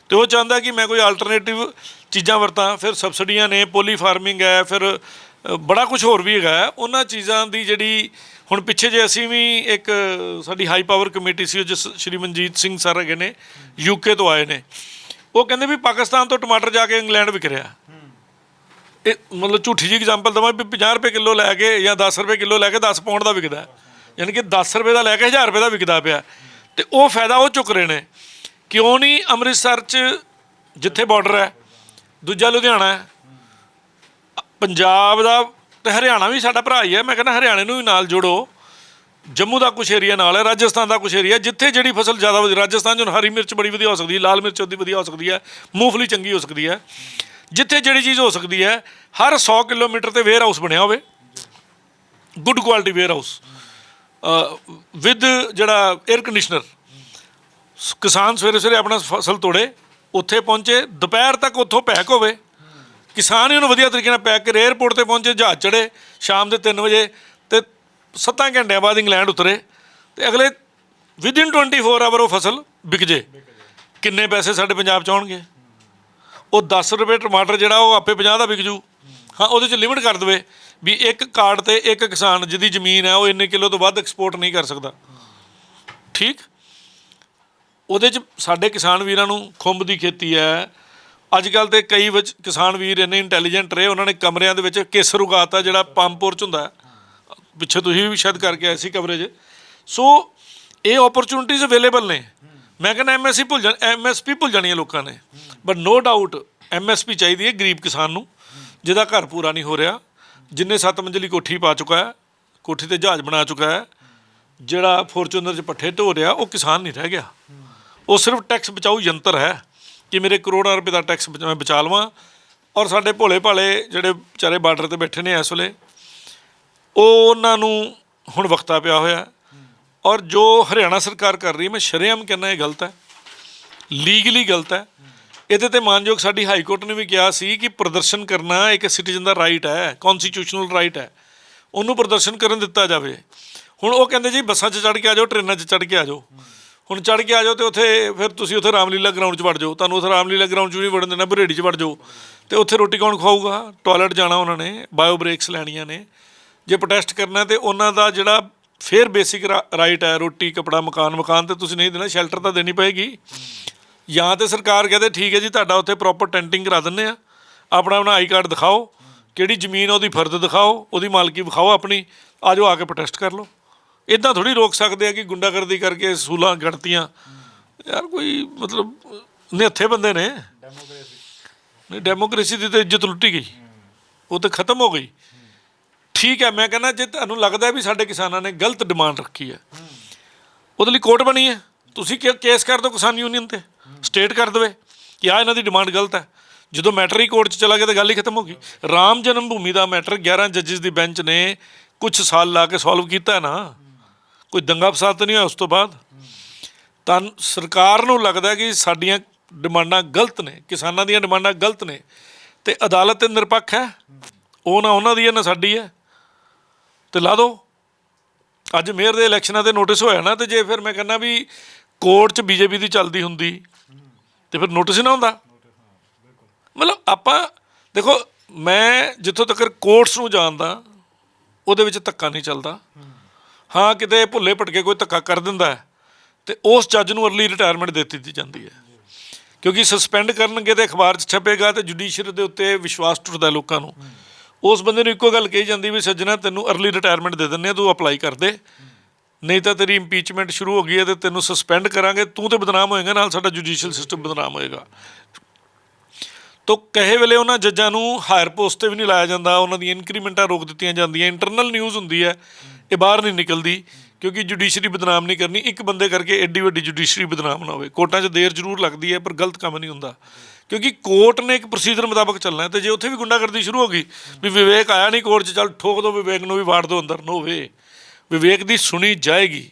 ਤੇ ਉਹ ਚਾਹੁੰਦਾ ਕਿ ਮੈਂ ਕੋਈ ਆਲਟਰਨੇਟਿਵ ਚੀਜ਼ਾਂ ਵਰਤਾਂ, ਫਿਰ ਸਬਸਿਡੀਆਂ ਨੇ ਪੋਲੀ ਫਾਰਮਿੰਗ ਹੈ, ਫਿਰ ਬੜਾ ਕੁਝ ਹੋਰ ਵੀ ਹੈਗਾ ਹੈ। ਉਹਨਾਂ ਚੀਜ਼ਾਂ ਦੀ ਜਿਹੜੀ ਹੁਣ ਪਿੱਛੇ ਜੇ ਅਸੀਂ ਵੀ ਇੱਕ ਸਾਡੀ ਹਾਈ ਪਾਵਰ ਕਮੇਟੀ ਸੀ, ਉਹ ਜਿਸ ਸ਼੍ਰੀ ਮਨਜੀਤ ਸਿੰਘ ਸਰ ਹੈਗੇ ਨੇ ਯੂਕੇ ਤੋਂ ਆਏ ਨੇ। ਉਹ ਕਹਿੰਦੇ ਵੀ ਪਾਕਿਸਤਾਨ ਤੋਂ ਟਮਾਟਰ ਜਾ ਕੇ ਇੰਗਲੈਂਡ ਵਿਕ ਰਿਹਾ। ਇਹ ਮਤਲਬ ਝੂਠੀ ਜੀ ਐਗਜ਼ਾਮਪਲ ਦਵਾਂ ਵੀ 50 ਰੁਪਏ ਕਿਲੋ ਲੈ ਕੇ ਜਾਂ 10 ਰੁਪਏ ਕਿਲੋ ਲੈ ਕੇ 10 ਪਾਉਂਡ ਦਾ ਵਿਕਦਾ। ਹੈ। ਯਾਨੀ ਕਿ 10 ਰੁਪਏ ਦਾ ਲੈ ਕੇ 1000 ਰੁਪਏ ਦਾ ਵਿਕਦਾ ਪਿਆ। ਤੇ ਉਹ ਫਾਇਦਾ ਉਹ ਚੁੱਕ ਰਹੇ ਨੇ। ਕਿਉਂ ਨਹੀਂ ਅੰਮ੍ਰਿਤਸਰ 'ਚ ਜਿੱਥੇ ਬਾਰਡਰ ਹੈ, ਦੂਜਾ ਲੁਧਿਆਣਾ ਹੈ। ਪੰਜਾਬ ਦਾ ਤੇ ਹਰਿਆਣਾ ਵੀ ਸਾਡਾ ਭਰਾ ਹੀ ਹੈ। ਮੈਂ ਕਹਿੰਦਾ ਹਰਿਆਣੇ ਨੂੰ ਵੀ ਨਾਲ ਜੋੜੋ। ਜੰਮੂ ਦਾ ਕੁਛ ਏਰੀਆ ਨਾਲ ਹੈ, ਰਾਜਸਥਾਨ ਦਾ ਕੁਛ ਏਰੀਆ ਜਿੱਥੇ ਜਿਹੜੀ ਫਸਲ ਜ਼ਿਆਦਾ ਵਧੀਆ ਰਾਜਸਥਾਨ 'ਚ ਹੁਣ ਹਰੀ ਮਿਰਚ ਬੜੀ ਵਧੀਆ ਹੋ ਸਕਦੀ ਹੈ, ਲਾਲ ਮਿਰਚ ਉਹਦੀ ਵਧੀਆ ਹੋ ਸਕਦੀ ਹੈ, ਮੂੰਗਫਲੀ ਚੰਗੀ ਹੋ ਸਕਦੀ ਹੈ। ਜਿੱਥੇ ਜਿਹੜੀ ਚੀਜ਼ ਹੋ ਸਕਦੀ ਹੈ, ਹਰ 100 ਕਿਲੋਮੀਟਰ ਤੇ ਵੇਅਰ ਹਾਊਸ ਬਣਿਆ ਹੋਵੇ। Good quality warehouse with ਜਿਹੜਾ 에ਅਰ ਕੰਡੀਸ਼ਨਰ ਕਿਸਾਨ ਸਵੇਰੇ ਸਵੇਰੇ ਆਪਣਾ ਫਸਲ ਤੋੜੇ, ਉੱਥੇ ਪਹੁੰਚੇ, ਦੁਪਹਿਰ ਤੱਕ ਉੱਥੋਂ ਪੈਕ ਹੋਵੇ। ਕਿਸਾਨ ਹੀ ਉਹਨੂੰ ਵਧੀਆ ਤਰੀਕੇ ਨਾਲ ਪੈਕ ਕਰੇ 에ਅਰਪੋਰਟ ਤੇ ਪਹੁੰਚੇ, ਜਹਾਜ਼ ਚੜੇ ਸ਼ਾਮ ਦੇ 3 ਵਜੇ 7 ਘੰਟਿਆਂ ਬਾਅਦ ਇੰਗਲੈਂਡ ਉਤਰੇ ਤੇ ਅਗਲੇ ਵਿਦਿਨ 24 ਆਵਰ ਉਹ ਫਸਲ ਵਿਕ ਜੇ। ਕਿੰਨੇ ਪੈਸੇ ਸਾਡੇ ਪੰਜਾਬ ਚ ਆਉਣਗੇ? ਉਹ 10 ਰੁਪਏ ਟਮਾਟਰ ਜਿਹੜਾ ਉਹ ਆਪੇ 50 ਦਾ ਵਿਕ ਜੂ। ਹਾਂ, ਉਹਦੇ ਚ ਲਿਮਿਟ ਕਰ ਦੇਵੇ ਵੀ ਇੱਕ ਕਾਰਡ ਤੇ ਇੱਕ ਕਿਸਾਨ ਜਿਹਦੀ ਜ਼ਮੀਨ ਹੈ, ਉਹ ਇੰਨੇ ਕਿਲੋ ਤੋਂ ਵੱਧ ਐਕਸਪੋਰਟ ਨਹੀਂ ਕਰ ਸਕਦਾ। ਠੀਕ? ਉਹਦੇ ਚ ਸਾਡੇ ਕਿਸਾਨ ਵੀਰਾਂ ਨੂੰ ਖੁੰਬ ਦੀ ਖੇਤੀ ਹੈ। ਅੱਜ ਕੱਲ ਤੇ ਕਈ ਵਿੱਚ ਕਿਸਾਨ ਵੀਰ ਇੰਨੇ ਇੰਟੈਲੀਜੈਂਟ ਰਹੇ, ਉਹਨਾਂ ਨੇ ਕਮਰਿਆਂ ਦੇ ਵਿੱਚ ਕੇਸਰ ਉਗਾਤਾ ਜਿਹੜਾ ਪੰਪਪੁਰ ਚ ਹੁੰਦਾ ਹੈ। ਪਿੱਛੇ ਤੁਸੀਂ ਵੀ ਸ਼ਾਇਦ ਕਰਕੇ ਆਏ ਸੀ ਕਵਰੇਜ ਸੋ ਇਹ ਓਪਰਚੁਨਿਟੀਜ਼ ਅਵੇਲੇਬਲ ਨੇ। ਮੈਂ ਕਹਿੰਦਾ ਐਮਐਸਪੀ ਭੁੱਲ ਜਾਣ ਐਮਐਸਪੀ ਭੁੱਲ ਜਾਣੀ ਹੈ ਲੋਕਾਂ ਨੇ। ਬਟ ਨੋ ਡਾਊਟ ਐਮਐਸਪੀ ਚਾਹੀਦੀ ਹੈ ਗਰੀਬ ਕਿਸਾਨ ਨੂੰ, ਜਿਹਦਾ ਘਰ ਪੂਰਾ ਨਹੀਂ ਹੋ ਰਿਹਾ, ਜਿੰਨੇ ਸੱਤ ਮੰਜ਼ਲੀ ਕੋਠੀ ਪਾ ਚੁੱਕਾ ਹੈ, ਕੋਠੀ ਤੇ ਜਹਾਜ਼ ਬਣਾ ਚੁੱਕਾ ਹੈ, ਜਿਹੜਾ ਫੋਰਚੂਨਰ 'ਚ ਪੱਠੇ ਢੋ ਰਿਹਾ, ਉਹ ਕਿਸਾਨ ਨਹੀਂ ਰਹਿ ਗਿਆ। ਉਹ ਸਿਰਫ ਟੈਕਸ ਬਚਾਊ ਯੰਤਰ ਹੈ ਕਿ ਮੇਰੇ ਕਰੋੜਾਂ ਰੁਪਏ ਦਾ ਟੈਕਸ ਮੈਂ ਬਚਾ ਲਵਾਂ। ਔਰ ਸਾਡੇ ਭੋਲੇ ਭਾਲੇ ਜਿਹੜੇ ਵਿਚਾਰੇ ਬਾਰਡਰ ਤੇ ਬੈਠੇ ਨੇ ਇਸ ਵੇਲੇ ਉਹ ਉਹਨਾਂ ਨੂੰ ਹੁਣ ਵਕਤਾ ਪਿਆ ਹੋਇਆ ਔਰ ਜੋ ਹਰਿਆਣਾ ਸਰਕਾਰ ਕਰ ਰਹੀ ਹੈ, ਮੈਂ ਸ਼ਰੇਆਮ ਕਹਿੰਦਾ ਇਹ ਗਲਤ ਹੈ। ਲੀਗਲੀ ਗਲਤ ਹੈ। ਇਹਦੇ ਤੇ ਮਾਨਯੋਗ ਸਾਡੀ ਹਾਈ ਕੋਰਟ ਨੇ ਵੀ ਕਿਹਾ ਸੀ ਕਿ ਪ੍ਰਦਰਸ਼ਨ ਕਰਨਾ ਇੱਕ ਸਿਟੀਜ਼ਨ ਦਾ ਰਾਈਟ ਹੈ ਕਨਸਟੀਟਿਊਸ਼ਨਲ ਰਾਈਟ ਹੈ। ਉਹਨੂੰ ਪ੍ਰਦਰਸ਼ਨ ਕਰਨ ਦਿੱਤਾ ਜਾਵੇ। ਹੁਣ ਉਹ ਕਹਿੰਦੇ ਜੀ ਬੱਸਾਂ 'ਚ ਚੜ੍ਹ ਕੇ ਆ ਜਾਓ, ਟ੍ਰੇਨਾਂ 'ਚ ਚੜ੍ਹ ਕੇ ਆ ਜਾਓ। ਹੁਣ ਚੜ੍ਹ ਕੇ ਆ ਜਾਓ ਤੇ ਉੱਥੇ ਫਿਰ ਤੁਸੀਂ ਉੱਥੇ ਰਾਮਲੀਲਾ ਗਰਾਊਂਡ 'ਚ ਵੜ ਜਾਓ। ਤੁਹਾਨੂੰ ਉੱਥੇ ਰਾਮਲੀਲਾ ਗਰਾਊਂਡ 'ਚ ਵੀ ਨਹੀਂ ਵੜਨ ਦੇਣਾ, ਬਰੇੜੀ 'ਚ ਵੜ ਜਾਓ। ਤੇ ਉੱਥੇ ਰੋਟੀ ਕੌਣ ਖਾਊਗਾ? ਟਾਇਲਟ ਜਾਣਾ ਉਹਨਾਂ ਨੇ ਬਾਇਓ ਬ੍ਰੇਕਸ ਲੈਣੀਆਂ ਨੇ। ਜੇ ਪ੍ਰੋਟੈਸਟ ਕਰਨਾ ਤੇ ਉਹਨਾਂ ਦਾ ਜਿਹੜਾ ਫੇਰ ਬੇਸਿਕ ਰਾਈਟ ਹੈ ਰੋਟੀ ਕਪੜਾ ਮਕਾਨ ਮਕਾਨ ਤੇ ਤੁਸੀਂ ਨਹੀਂ ਦੇਣਾ ਸ਼ੈਲਟਰ ਤਾਂ ਦੇਣੀ ਪਏਗੀ। ਜਾਂ ਤੇ ਸਰਕਾਰ ਕਹਦੇ ਠੀਕ ਹੈ ਜੀ ਤੁਹਾਡਾ ਉੱਥੇ ਪ੍ਰੋਪਰ ਟੈਂਟਿੰਗ ਕਰਾ ਦਿੰਨੇ ਆ ਆਪਣਾ ਆਪਣਾ ਆਈ ਕਾਰਡ ਦਿਖਾਓ ਕਿਹੜੀ ਜ਼ਮੀਨ ਉਹਦੀ ਫਰਦ ਦਿਖਾਓ ਉਹਦੀ ਮਾਲਕੀ ਵਿਖਾਓ ਆਪਣੀ ਆਜੋ ਆ ਕੇ ਪ੍ਰੋਟੈਸਟ ਕਰ ਲਓ। ਇਦਾਂ ਥੋੜੀ ਰੋਕ ਸਕਦੇ ਆ ਕਿ ਗੁੰਡਾਗਰਦੀ ਕਰਕੇ ਸੂਲਾਂ ਗੜਤੀਆਂ ਯਾਰ ਕੋਈ ਮਤਲਬ ਨਿਹੱਥੇ ਬੰਦੇ ਨੇ। ਨਹੀਂ ਡੈਮੋਕ੍ਰੇਸੀ ਦੀ ਤਾਂ ਇੱਜ਼ਤ ਲੁੱਟੀ ਗਈ। ਉਹ ਤਾਂ ਖਤਮ ਹੋ ਗਈ। ਠੀਕ ਹੈ, ਮੈਂ ਕਹਿੰਦਾ ਜੇ ਤੁਹਾਨੂੰ ਲੱਗਦਾ ਵੀ ਸਾਡੇ ਕਿਸਾਨਾਂ ਨੇ ਗਲਤ ਡਿਮਾਂਡ ਰੱਖੀ ਹੈ, ਉਹਦੇ ਲਈ ਕੋਰਟ ਬਣੀ ਹੈ। ਤੁਸੀਂ ਕੇ- ਕੇਸ ਕਰ ਦਿਓ ਕਿਸਾਨ ਯੂਨੀਅਨ ਤੇ ਸਟੇਟ ਕਰ ਦੇਵੇ ਕਿ ਆ ਇਹਨਾਂ ਦੀ ਡਿਮਾਂਡ ਗਲਤ ਹੈ। ਜਦੋਂ ਮੈਟਰ ਹੀ ਕੋਰਟ 'ਚ ਚਲਾ ਗਿਆ ਤਾਂ ਗੱਲ ਹੀ ਖਤਮ ਹੋ ਗਈ। ਰਾਮ ਜਨਮ ਭੂਮੀ ਦਾ ਮੈਟਰ 11 ਜੱਜਿਸ ਦੀ ਬੈਂਚ ਨੇ ਕੁਝ ਸਾਲ ਲਾ ਕੇ ਸੋਲਵ ਕੀਤਾ ਨਾ, ਕੋਈ ਦੰਗਾ ਫਸਾਦ ਤਾਂ ਨਹੀਂ ਹੋਇਆ ਉਸ ਤੋਂ ਬਾਅਦ? ਤਾਂ ਸਰਕਾਰ ਨੂੰ ਲੱਗਦਾ ਕਿ ਸਾਡੀਆਂ ਡਿਮਾਂਡਾਂ ਗਲਤ ਨੇ, ਕਿਸਾਨਾਂ ਦੀਆਂ ਡਿਮਾਂਡਾਂ ਗਲਤ ਨੇ ਤੇ ਅਦਾਲਤ ਤੇ ਨਿਰਪੱਖ ਹੈ। ਉਹ ਨਾ ਉਹਨਾਂ ਦੀ ਹੈ ਨਾ ਸਾਡੀ ਹੈ। ਤੇ ਲਾ ਦੋ। ਅੱਜ ਮੇਅਰ ਦੇ ਇਲੈਕਸ਼ਨਾਂ ਤੇ ਨੋਟਿਸ ਹੋਇਆ ਨਾ, ਤੇ ਜੇ ਫਿਰ ਮੈਂ ਕਹਿੰਦਾ ਵੀ ਕੋਰਟ 'ਚ ਬੀਜੇਪੀ ਦੀ ਚੱਲਦੀ ਹੁੰਦੀ, ਤੇ ਫਿਰ ਨੋਟਿਸ ਹੀ ਨਾ ਹੁੰਦਾ ਮਤਲਬ ਆਪਾਂ, ਦੇਖੋ, ਮੈਂ ਜਿੱਥੋਂ ਤੱਕ ਕੋਰਟਸ ਨੂੰ ਜਾਣਦਾ, ਉਹਦੇ ਵਿੱਚ ਧੱਕਾ ਨਹੀਂ ਚੱਲਦਾ। ਹਾਂ, ਕਿਤੇ ਭੁੱਲੇ ਭਟਕੇ ਕੋਈ ਧੱਕਾ ਕਰ ਦਿੰਦਾ ਹੈ, ਤੇ ਉਸ ਜੱਜ ਨੂੰ ਅਰਲੀ ਰਿਟਾਇਰਮੈਂਟ ਦੇ ਦਿੱਤੀ ਜਾਂਦੀ ਹੈ। ਕਿਉਂਕਿ ਸਸਪੈਂਡ ਕਰਨਗੇ ਤੇ ਅਖਬਾਰ 'ਚ ਛਪੇਗਾ ਤੇ ਜੁਡੀਸ਼ੀਅਰੀ ਦੇ ਉੱਤੇ ਵਿਸ਼ਵਾਸ ਟੁੱਟਦਾ ਲੋਕਾਂ ਨੂੰ। ਉਸ ਬੰਦੇ ਨੂੰ ਇੱਕੋ ਗੱਲ ਕਹੀ ਜਾਂਦੀ ਵੀ ਸੱਜਣਾ, ਤੈਨੂੰ ਅਰਲੀ ਰਿਟਾਇਰਮੈਂਟ ਦੇ ਦਿੰਨੇ ਆ, ਤੂੰ ਅਪਲਾਈ ਕਰ ਦੇ। ਨਹੀਂ ਤਾਂ ਤੇਰੀ ਇੰਪੀਚਮੈਂਟ ਸ਼ੁਰੂ ਹੋ ਗਈ ਹੈ ਤੇ ਤੈਨੂੰ ਸਸਪੈਂਡ ਕਰਾਂਗੇ। ਤੂੰ ਤੇ ਬਦਨਾਮ ਹੋਏਗਾ, ਨਾਲ ਸਾਡਾ ਜੁਡੀਸ਼ੀਅਲ ਸਿਸਟਮ ਬਦਨਾਮ ਹੋਏਗਾ। ਤੋ ਕਹੇ ਵੇਲੇ ਉਹਨਾਂ ਜੱਜਾਂ ਨੂੰ ਹਾਇਰ ਪੋਸਟ ਤੇ ਵੀ ਨਹੀਂ ਲਾਇਆ ਜਾਂਦਾ। ਉਹਨਾਂ ਦੀਆਂ ਇਨਕਰੀਮੈਂਟਾਂ ਰੋਕ ਦਿੱਤੀਆਂ ਜਾਂਦੀਆਂ। ਇੰਟਰਨਲ ਨਿਊਜ਼ ਹੁੰਦੀ ਹੈ, ਇਹ ਬਾਹਰ ਨਹੀਂ ਨਿਕਲਦੀ, ਕਿਉਂਕਿ ਜੁਡੀਸ਼ਰੀ ਬਦਨਾਮ ਨਹੀਂ ਕਰਨੀ। ਇੱਕ ਬੰਦੇ ਕਰਕੇ ਐਡੀ ਵੱਡੀ ਜੁਡੀਸ਼ਰੀ ਬਦਨਾਮ ਨਾ ਹੋਵੇ। ਕੋਰਟਾਂ 'ਚ ਦੇਰ ਜ਼ਰੂਰ ਲੱਗਦੀ ਹੈ, ਪਰ ਗਲਤ ਕੰਮ ਨਹੀਂ ਹੁੰਦਾ। ਕਿਉਂਕਿ ਕੋਰਟ ਨੇ ਇੱਕ ਪ੍ਰੋਸੀਜਰ ਮੁਤਾਬਕ ਚੱਲਣਾ ਹੈ ਤੇ ਜੇ ਉੱਥੇ ਵੀ ਗੁੰਡਾਗਰਦੀ ਸ਼ੁਰੂ ਹੋ ਗਈ, ਵੀ ਵਿਵੇਕ ਆਇਆ ਨਹੀਂ ਕੋਰਟ 'ਚ, ਚੱਲ ਠੋਕ ਦੋ ਵਿਵੇਕ ਨੂੰ ਵੀ ਵਾੜ ਦੋ ਅੰਦਰ ਨੋ ਵੇ ਵਿਵੇਕ ਦੀ ਸੁਣੀ ਜਾਏਗੀ।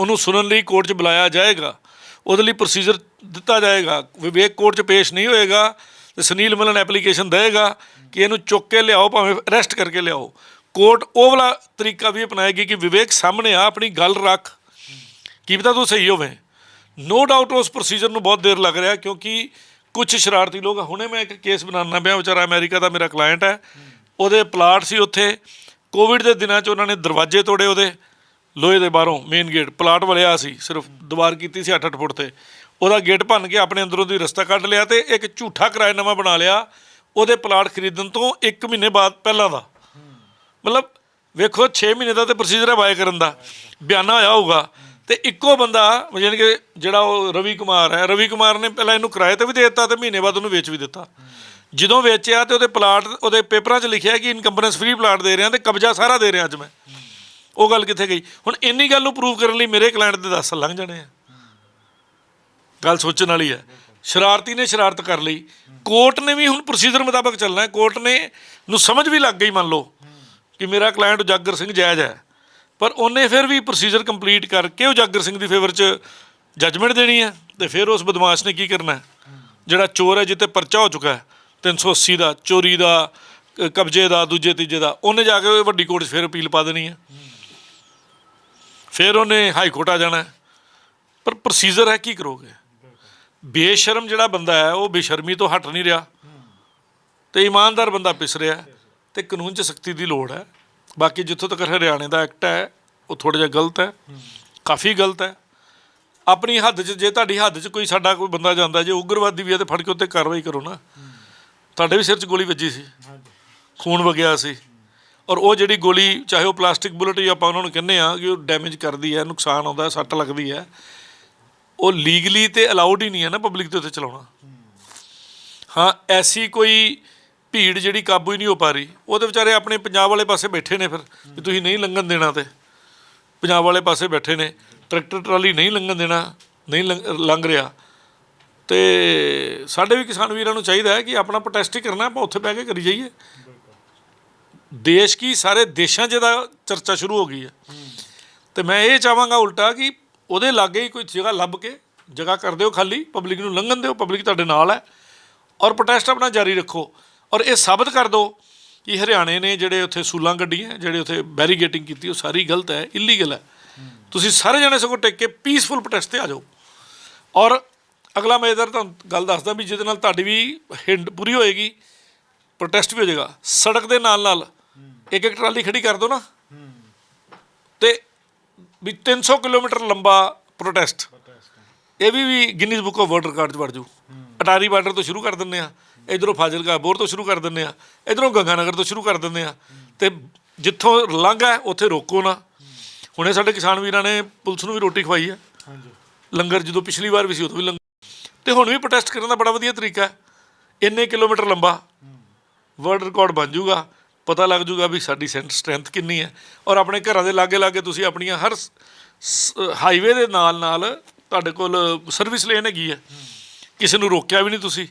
ਉਹਨੂੰ ਸੁਣਨ ਲਈ ਕੋਰਟ 'ਚ ਬੁਲਾਇਆ ਜਾਏਗਾ। ਉਹਦੇ ਲਈ ਪ੍ਰੋਸੀਜਰ ਦਿੱਤਾ ਜਾਏਗਾ। ਵਿਵੇਕ ਕੋਰਟ 'ਚ ਪੇਸ਼ ਨਹੀਂ ਹੋਏਗਾ ਤੇ ਸੁਨੀਲ ਮਲਨ ਐਪਲੀਕੇਸ਼ਨ ਦੇਏਗਾ ਕਿ ਇਹਨੂੰ ਚੁੱਕ ਕੇ ਲਿਆਓ, ਭਾਵੇਂ ਅਰੈਸਟ ਕਰਕੇ ਲਿਆਓ। ਕੋਰਟ ਉਹ ਵਾਲਾ ਤਰੀਕਾ ਵੀ ਅਪਣਾਏਗੀ ਕਿ ਵਿਵੇਕ ਸਾਹਮਣੇ ਆ, ਆਪਣੀ ਗੱਲ ਰੱਖ। ਕੀ ਪਤਾ ਤੂੰ ਸਹੀ ਹੋਵੇਂ। ਨੋ ਡਾਊਟ ਉਸ ਪ੍ਰੋਸੀਜਰ ਨੂੰ ਬਹੁਤ ਦੇਰ ਲੱਗ ਰਿਹਾ ਕਿਉਂਕਿ ਕੁਝ ਸ਼ਰਾਰਤੀ ਲੋਕ ਹੁਣੇ ਮੈਂ ਇੱਕ ਕੇਸ ਬਣਾਉਣਾ ਪਿਆ, ਵਿਚਾਰਾ ਅਮਰੀਕਾ ਦਾ ਮੇਰਾ ਕਲਾਇੰਟ ਹੈ। ਉਹਦੇ ਪਲਾਟ ਸੀ ਉੱਥੇ। ਕੋਵਿਡ ਦੇ ਦਿਨਾਂ 'ਚ ਉਹਨਾਂ ਨੇ ਦਰਵਾਜ਼ੇ ਤੋੜੇ ਉਹਦੇ, ਲੋਹੇ ਦੇ ਬਾਹਰੋਂ ਮੇਨ ਗੇਟ ਪਲਾਟ ਵਲਿਆ ਸੀ, ਸਿਰਫ ਦੀਵਾਰ ਕੀਤੀ ਸੀ 8-8 ਫੁੱਟ ਤੇ। ਉਹਦਾ ਗੇਟ ਭੰਨ ਕੇ ਆਪਣੇ ਅੰਦਰੋਂ ਦੀ ਰਸਤਾ ਕੱਢ ਲਿਆ ਤੇ ਇੱਕ ਝੂਠਾ ਕਿਰਾਇਆ ਨਵਾਂ ਬਣਾ ਲਿਆ। ਉਹਦੇ ਪਲਾਟ ਖਰੀਦਣ ਤੋਂ 1 ਮਹੀਨੇ ਬਾਅਦ ਪਹਿਲਾਂ ਦਾ। ਮਤਲਬ ਵੇਖੋ 6 ਮਹੀਨੇ ਦਾ ਤੇ ਪ੍ਰੋਸੀਜਰ ਹੈ ਬਾਏ ਕਰਨ ਦਾ। ਬਿਆਨਾ ਆਇਆ ਹੋਊਗਾ। ਤੇ ਇੱਕੋ ਬੰਦਾ ਯਾਨੀ ਕਿ ਜਿਹੜਾ ਉਹ ਰਵੀ ਕੁਮਾਰ ਹੈ, ਰਵੀ ਕੁਮਾਰ ਨੇ ਪਹਿਲਾਂ ਇਹਨੂੰ ਕਿਰਾਏ ਤੇ ਵੀ ਦੇ ਦਿੱਤਾ ਤੇ ਮਹੀਨੇ ਬਾਅਦ ਉਹਨੂੰ ਵੇਚ ਵੀ ਦਿੱਤਾ। ਜਦੋਂ ਵੇਚਿਆ ਤੇ ਉਹਦੇ ਪਲਾਟ, ਉਹਦੇ ਪੇਪਰਾਂ 'ਚ ਲਿਖਿਆ ਕਿ ਇਨਕੰਬਰੈਂਸ ਫ੍ਰੀ ਪਲਾਟ ਦੇ ਰਿਹਾ ਤੇ ਕਬਜ਼ਾ ਸਾਰਾ ਦੇ ਰਿਹਾ ਅੱਜ ਮੈਂ। ਉਹ ਗੱਲ ਕਿੱਥੇ ਗਈ? ਹੁਣ ਇੰਨੀ ਗੱਲ ਨੂੰ ਪ੍ਰੂਵ ਕਰਨ ਲਈ ਮੇਰੇ ਕਲਾਇੰਟ ਦੇ 10 ਸਾਲ ਲੰਘ ਜਾਣੇ ਆ। ਗੱਲ ਸੋਚਣ ਵਾਲੀ ਹੈ। ਸ਼ਰਾਰਤੀ ਨੇ ਸ਼ਰਾਰਤ ਕਰ ਲਈ। ਕੋਰਟ ਨੇ ਵੀ ਹੁਣ ਪ੍ਰੋਸੀਜਰ ਮੁਤਾਬਕ ਚੱਲਣਾ ਹੈ। ਕੋਰਟ ਨੇ ਨੂੰ ਸਮਝ ਵੀ ਲੱਗ ਗਈ ਮੰਨ ਲਓ ਕਿ ਮੇਰਾ ਕਲਾਇੰਟ ਉਜਾਗਰ ਸਿੰਘ ਜਾਇਜ਼ ਹੈ। ਪਰ ਉਹਨੇ ਫਿਰ ਵੀ ਪ੍ਰੋਸੀਜਰ ਕੰਪਲੀਟ ਕਰਕੇ ਉਹ ਜਾਗਰ ਸਿੰਘ ਦੀ ਫੇਵਰ 'ਚ ਜੱਜਮੈਂਟ ਦੇਣੀ ਹੈ ਤੇ ਫਿਰ ਉਸ ਬਦਮਾਸ਼ ਨੇ ਕੀ ਕਰਨਾ ਹੈ? ਜਿਹੜਾ ਚੋਰ ਹੈ ਜਿੱਤੇ ਪਰਚਾ ਹੋ ਚੁੱਕਾ ਹੈ 380 ਦਾ, ਚੋਰੀ ਦਾ ਕਬਜ਼ੇ ਦਾ, ਦੂਜੇ ਤੀਜੇ ਦਾ, ਉਹਨੇ ਜਾ ਕੇ ਵੱਡੀ ਕੋਰਟ 'ਚ ਫਿਰ ਅਪੀਲ ਪਾ ਦੇਣੀ ਹੈ। ਫਿਰ ਉਹਨੇ ਹਾਈ ਕੋਰਟ ਆ ਜਾਣਾ ਪਰ ਪ੍ਰੋਸੀਜਰ ਹੈ ਕੀ ਕਰੋਗੇ? ਬੇਸ਼ਰਮ ਜਿਹੜਾ ਬੰਦਾ ਹੈ, ਉਹ ਬੇਸ਼ਰਮੀ ਤੋਂ ਹਟ ਨਹੀਂ ਰਿਹਾ। ਤੇ ਇਮਾਨਦਾਰ ਬੰਦਾ ਪਿਸ ਰਿਹਾ ਹੈ ਤੇ ਕਾਨੂੰਨ 'ਚ ਸਖਤੀ ਦੀ ਲੋੜ ਹੈ। ਬਾਕੀ ਜਿੱਥੋਂ ਤੱਕ ਹਰਿਆਣੇ ਦਾ ਐਕਟ ਹੈ, ਉਹ ਥੋੜਾ ਜਿਹਾ ਗਲਤ ਹੈ। ਕਾਫੀ ਗਲਤ ਹੈ। ਆਪਣੀ ਹੱਦ 'ਚ, ਜੇ ਤੁਹਾਡੀ ਹੱਦ 'ਚ ਕੋਈ ਸਾਡਾ ਕੋਈ ਬੰਦਾ ਜਾਂਦਾ, ਜੇ ਉਗਰਵਾਦੀ ਵੀ ਹੈ ਤੇ ਫੜ ਕੇ ਉੱਤੇ ਕਾਰਵਾਈ ਕਰੋ ਨਾ। ਤੁਹਾਡੇ ਵੀ ਸਿਰ 'ਚ ਗੋਲੀ ਵੱਜੀ ਸੀ। ਖੂਨ ਵਗਿਆ ਸੀ। ਔਰ ਉਹ ਜਿਹੜੀ ਗੋਲੀ, ਚਾਹੇ ਉਹ ਪਲਾਸਟਿਕ ਬੁਲਟ ਜਾਂ ਆਪਾਂ ਉਹਨਾਂ ਨੂੰ ਕਹਿੰਦੇ ਆ ਕਿ ਉਹ ਡੈਮੇਜ ਕਰਦੀ ਹੈ, ਨੁਕਸਾਨ ਆਉਂਦਾ ਸੱਟ ਲੱਗਦੀ ਹੈ। ਉਹ ਲੀਗਲੀ ਤੇ ਅਲਾਉਡ ਹੀ ਨਹੀਂ ਹੈ ਨਾ ਪਬਲਿਕ ਦੇ ਉੱਤੇ ਚਲਾਉਣਾ। ਹਾਂ, ਐਸੀ ਕੋਈ ਭੀੜ ਜਿਹੜੀ ਕਾਬੂ ਹੀ ਨਹੀਂ ਹੋ ਪਾ ਰਹੀ। ਉਹਦੇ ਵਿਚਾਰੇ ਆਪਣੇ ਪੰਜਾਬ ਵਾਲੇ ਪਾਸੇ ਬੈਠੇ ਨੇ ਫਿਰ, ਵੀ ਤੁਸੀਂ ਨਹੀਂ ਲੰਘਣ ਦੇਣਾ ਤੇ। ਪੰਜਾਬ ਵਾਲੇ ਪਾਸੇ ਬੈਠੇ ਨੇ, ਟਰੈਕਟਰ, ਟਰਾਲੀ ਨਹੀਂ ਲੰਘਣ ਦੇਣਾ, ਨਹੀਂ ਲੰਘ ਲੰਘ ਰਿਹਾ। ਤੇ ਸਾਡੇ ਵੀ ਕਿਸਾਨ ਵੀਰਾਂ ਨੂੰ ਚਾਹੀਦਾ ਹੈ ਕਿ ਆਪਣਾ ਪ੍ਰੋਟੈਸਟ ਹੀ ਕਰਨਾ, ਆਪਾਂ ਉੱਥੇ ਬਹਿ ਕੇ ਕਰੀ ਜਾਈਏ। ਦੇਸ਼ ਕੀ, ਸਾਰੇ ਦੇਸ਼ਾਂ 'ਚ ਦਾ ਚਰਚਾ ਸ਼ੁਰੂ ਹੋ ਗਈ ਹੈ। ਤੇ ਮੈਂ ਇਹ ਚਾਹਾਂਗਾ ਉਲਟਾ ਕਿ ਉਹਦੇ ਲਾਗੇ ਹੀ ਕੋਈ ਜਗ੍ਹਾ ਲੱਭ ਕੇ, ਜਗ੍ਹਾ ਕਰ ਦਿਓ ਖਾਲੀ, ਪਬਲਿਕ ਨੂੰ ਲੰਘਣ ਦਿਓ, ਪਬਲਿਕ ਤੁਹਾਡੇ ਨਾਲ ਹੈ। ਔਰ ਪ੍ਰੋਟੈਸਟ ਆਪਣਾ ਜਾਰੀ ਰੱਖੋ। ਔਰ ਇਹ ਸਾਬਤ ਕਰ ਦਿਓ ਕਿ ਹਰਿਆਣੇ ਨੇ ਜਿਹੜੇ ਉੱਥੇ ਸੂਲਾਂ ਕੱਢੀਆਂ ਜਿਹੜੇ ਉੱਥੇ ਬੈਰੀਗੇਟਿੰਗ ਕੀਤੀ ਉਹ ਸਾਰੀ ਗਲਤ ਹੈ ਇਲੀਗਲ ਹੈ। ਤੁਸੀਂ ਸਾਰੇ ਜਣੇ ਸਗੋਂ ਟਿਕ ਕੇ ਪੀਸਫੁਲ ਪ੍ਰੋਟੈਸਟ ਤੇ ਆ ਜਾਓ। ਔਰ ਅਗਲਾ ਮੈਂ ਇਧਰ ਤੁਹਾਨੂੰ ਗੱਲ ਦੱਸਦਾ ਵੀ ਜਿਹਦੇ ਨਾਲ ਤੁਹਾਡੀ ਵੀ ਹਿੰਡ ਪੂਰੀ ਹੋਏਗੀ ਪ੍ਰੋਟੈਸਟ ਵੀ ਹੋ ਜਾਏਗਾ। ਸੜਕ ਦੇ ਨਾਲ ਨਾਲ ਇੱਕ ਇੱਕ ਟਰਾਲੀ ਖੜੀ ਕਰ ਦਿਓ ਨਾ। ਤੇ ਵੀ 300 ਕਿਲੋਮੀਟਰ ਲੰਬਾ ਪ੍ਰੋਟੈਸਟ ਇਹ ਵੀ ਵੀ Guinness book of world record 'ਚ ਵੜ ਜੂ ਅਟਾਰੀ ਬਾਰਡਰ ਤੋਂ ਸ਼ੁਰੂ ਕਰ ਦਿੰਦੇ ਆ। ਇਧਰੋਂ ਫਾਜ਼ਿਲਕਾ ਬੋਰ ਤੋਂ ਸ਼ੁਰੂ ਕਰ ਦਿੰਦੇ ਆ ਇਧਰੋਂ ਗੰਗਾਨਗਰ ਤੋਂ ਸ਼ੁਰੂ ਕਰ ਦਿੰਦੇ ਆ ਤੇ ਜਿੱਥੋਂ ਲੰਘ ਹੈ ਉੱਥੇ ਰੋਕੋ ਨਾ। ਹੁਣੇ ਸਾਡੇ ਕਿਸਾਨ ਵੀਰਾਂ ਨੇ ਪੁਲਿਸ ਨੂੰ ਵੀ ਰੋਟੀ ਖਵਾਈ ਹੈ। ਲੰਗਰ ਜਦੋਂ ਪਿਛਲੀ ਵਾਰ ਵੀ ਸੀ ਉਦੋਂ ਵੀ ਲੰਗਰ ਤੇ ਹੁਣ ਵੀ ਪ੍ਰੋਟੈਸਟ ਕਰਨ ਦਾ ਬੜਾ ਵਧੀਆ ਤਰੀਕਾ ਹੈ। ਇੰਨੇ ਕਿਲੋਮੀਟਰ ਲੰਬਾ ਵਰਲਡ ਰਿਕਾਰਡ ਬਣ ਜਾਊਗਾ ਪਤਾ ਲੱਗ ਜਾਊਗਾ ਵੀ ਸਾਡੀ ਸੈਂਟਰ ਸਟਰੈਂਥ ਕਿੰਨੀ ਹੈ। ਔਰ ਆਪਣੇ ਘਰਾਂ ਦੇ ਲਾਗੇ ਲਾਗੇ ਤੁਸੀਂ ਆਪਣੀਆਂ ਹਰ ਹਾਈਵੇ ਦੇ ਨਾਲ ਨਾਲ ਤੁਹਾਡੇ ਕੋਲ ਸਰਵਿਸ ਲੇਨ ਹੈਗੀ ਹੈ। ਕਿਸੇ ਨੂੰ ਰੋਕਿਆ ਵੀ ਨਹੀਂ ਤੁਸੀਂ।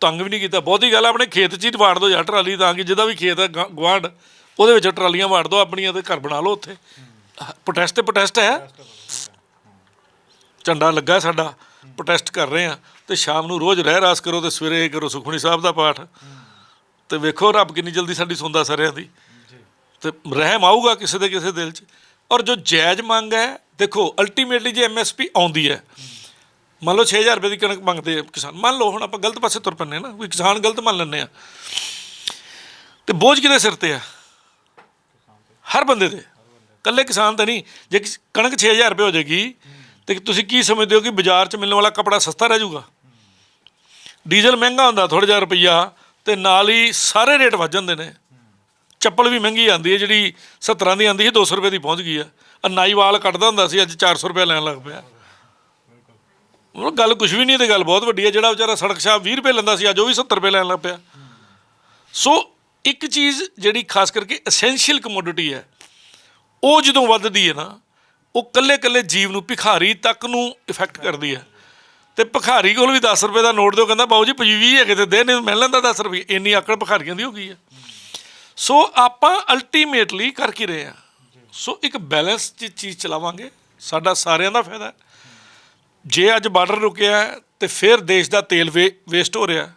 ਤੰਗ ਵੀ ਨਹੀਂ ਕੀਤਾ। ਬਹੁਤੀ ਗੱਲ ਆਪਣੇ ਖੇਤ 'ਚ ਹੀ ਵਾੜ ਦਿਓ ਜਾਂ ਟਰਾਲੀ ਤਾਂ ਕਿ ਜਿਹਦਾ ਵੀ ਖੇਤ ਹੈ ਗ- ਗੁਆਂਢ ਉਹਦੇ ਵਿੱਚ ਟਰਾਲੀਆਂ ਵਾੜ ਦਿਓ ਆਪਣੀਆਂ ਤੇ ਘਰ ਬਣਾ ਲਓ ਉੱਥੇ। ਪ੍ਰੋਟੈਸਟ ਤੇ ਪ੍ਰੋਟੈਸਟ ਹੈ। ਝੰਡਾ ਲੱਗਾ ਸਾਡਾ ਪ੍ਰੋਟੈਸਟ ਕਰ ਰਹੇ ਆ ਤੇ ਸ਼ਾਮ ਨੂੰ ਰੋਜ਼ ਰਹਿ ਰਾਸ ਕਰੋ ਤੇ ਸਵੇਰੇ ਕਰੋ ਸੁਖਮਨੀ ਸਾਹਿਬ ਦਾ ਪਾਠ। ਤੇ ਵੇਖੋ ਰੱਬ ਕਿੰਨੀ ਜਲਦੀ ਸਾਡੀ ਸੁਣਦਾ ਸਾਰਿਆਂ ਦੀ। ਤੇ ਰਹਿਮ ਆਊਗਾ ਕਿਸੇ ਦੇ ਕਿਸੇ ਦਿਲ 'ਚ। ਔਰ ਜੋ ਜਾਇਜ਼ ਮੰਗ ਹੈ ਦੇਖੋ ਅਲਟੀਮੇਟਲੀ ਜੇ ਐਮਐਸਪੀ ਆਉਂਦੀ ਹੈ ਮੰਨ ਲਓ 6000 ਰੁਪਏ ਦੀ ਕਣਕ ਮੰਗਦੇ ਆ ਕਿਸਾਨ। ਮੰਨ ਲਓ, ਹੁਣ ਆਪਾਂ ਗਲਤ ਪਾਸੇ ਤੁਰ ਪੈਂਦੇ ਨਾ ਕੋਈ ਕਿਸਾਨ ਗਲਤ ਮੰਨ ਲੈਂਦੇ ਆ। ਤੇ ਬੋਝ ਕਿਹਦੇ ਸਿਰ ਤੇ ਆ? ਹਰ ਬੰਦੇ ਦੇ ਕੱਲੇ ਕਿਸਾਨ ਤਾਂ ਨਹੀਂ। ਜੇ ਕਿਸ- ਕਣਕ 6000 ਰੁਪਏ ਹੋ ਜਾਏਗੀ, ਤੇ ਤੁਸੀਂ ਕੀ ਸਮਝਦੇ ਹੋ ਕਿ ਬਾਜ਼ਾਰ 'ਚ ਮਿਲਣ ਵਾਲਾ ਕਪੜਾ ਸਸਤਾ ਰਹਿ ਜਾਊਗਾ? ਡੀਜ਼ਲ ਮਹਿੰਗਾ ਹੁੰਦਾ ਥੋੜਾ ਜਿਹਾ ਰੁਪਈਆ, ਤੇ ਨਾਲ ਹੀ ਸਾਰੇ ਰੇਟ ਵੱਧ ਜਾਂਦੇ ਨੇ। ਚੱਪਲ ਵੀ ਮਹਿੰਗੀ ਆਉਂਦੀ ਹੈ, ਜਿਹੜੀ 70 ਦੀ ਆਉਂਦੀ ਸੀ 200 ਰੁਪਏ ਦੀ ਪਹੁੰਚ ਗਈ ਆ। ਆਹ ਨਾਈ ਵਾਲ ਕੱਟਦਾ ਹੁੰਦਾ ਸੀ, ਅੱਜ 400 ਰੁਪਏ ਲੈਣ ਲੱਗ ਪਿਆ। ਉਹ ਗੱਲ ਕੁਝ ਵੀ ਨਹੀਂ ਤੇ ਗੱਲ ਬਹੁਤ ਵੱਡੀ ਹੈ, ਜਿਹੜਾ ਵਿਚਾਰਾ ਸੜਕ ਸ਼ਾਹ 20 ਰੁਪਏ ਲੈਂਦਾ ਸੀ, ਅੱਜ ਉਹ ਵੀ 70 ਰੁਪਏ ਲੈਣ ਲੱਗ ਪਿਆ। ਸੋ ਇੱਕ ਚੀਜ਼ ਜਿਹੜੀ ਖਾਸ ਕਰਕੇ ਐਸੈਂਸ਼ੀਅਲ ਕਮੋਡਿਟੀ ਹੈ, ਉਹ ਜਦੋਂ ਵੱਧਦੀ ਹੈ ਨਾ, ਉਹ ਕੱਲੇ ਕੱਲੇ ਜੀਵ ਨੂੰ ਭਿਖਾਰੀ ਤੱਕ ਨੂੰ ਇਫੈਕਟ ਕਰਦੀ ਹੈ। ਤੇ ਭਿਖਾਰੀ ਕੋਲ ਵੀ 10 ਰੁਪਏ ਦਾ ਨੋਟ ਦਿਓ, ਕਹਿੰਦਾ, ਬਾਊ ਜੀ 25 ਹੈਗੇ ਤੇ ਦੇ, ਨਹੀਂ ਮਿਲ ਲੈਂਦਾ 10 ਰੁਪਏ। ਇੰਨੀ ਆਕੜ ਭਿਖਾਰੀਆਂ ਦੀ ਹੋ ਗਈ ਹੈ। ਸੋ ਆਪਾਂ ਅਲਟੀਮੇਟਲੀ ਕਰ ਕੀ ਰਹੇ ਆ ਸੋ ਇੱਕ ਬੈਲੈਂਸ ਚ ਚੀਜ਼ ਚਲਾਵਾਂਗੇ, ਸਾਡਾ ਸਾਰਿਆਂ ਦਾ ਫਾਇਦਾ ਹੈ। ਜੇ ਅੱਜ ਬਾਰਡਰ ਰੁਕਿਆ ਹੈ, ਤੇ ਫਿਰ ਦੇਸ਼ ਦਾ ਤੇਲ ਵੇਸਟ ਹੋ ਰਿਹਾ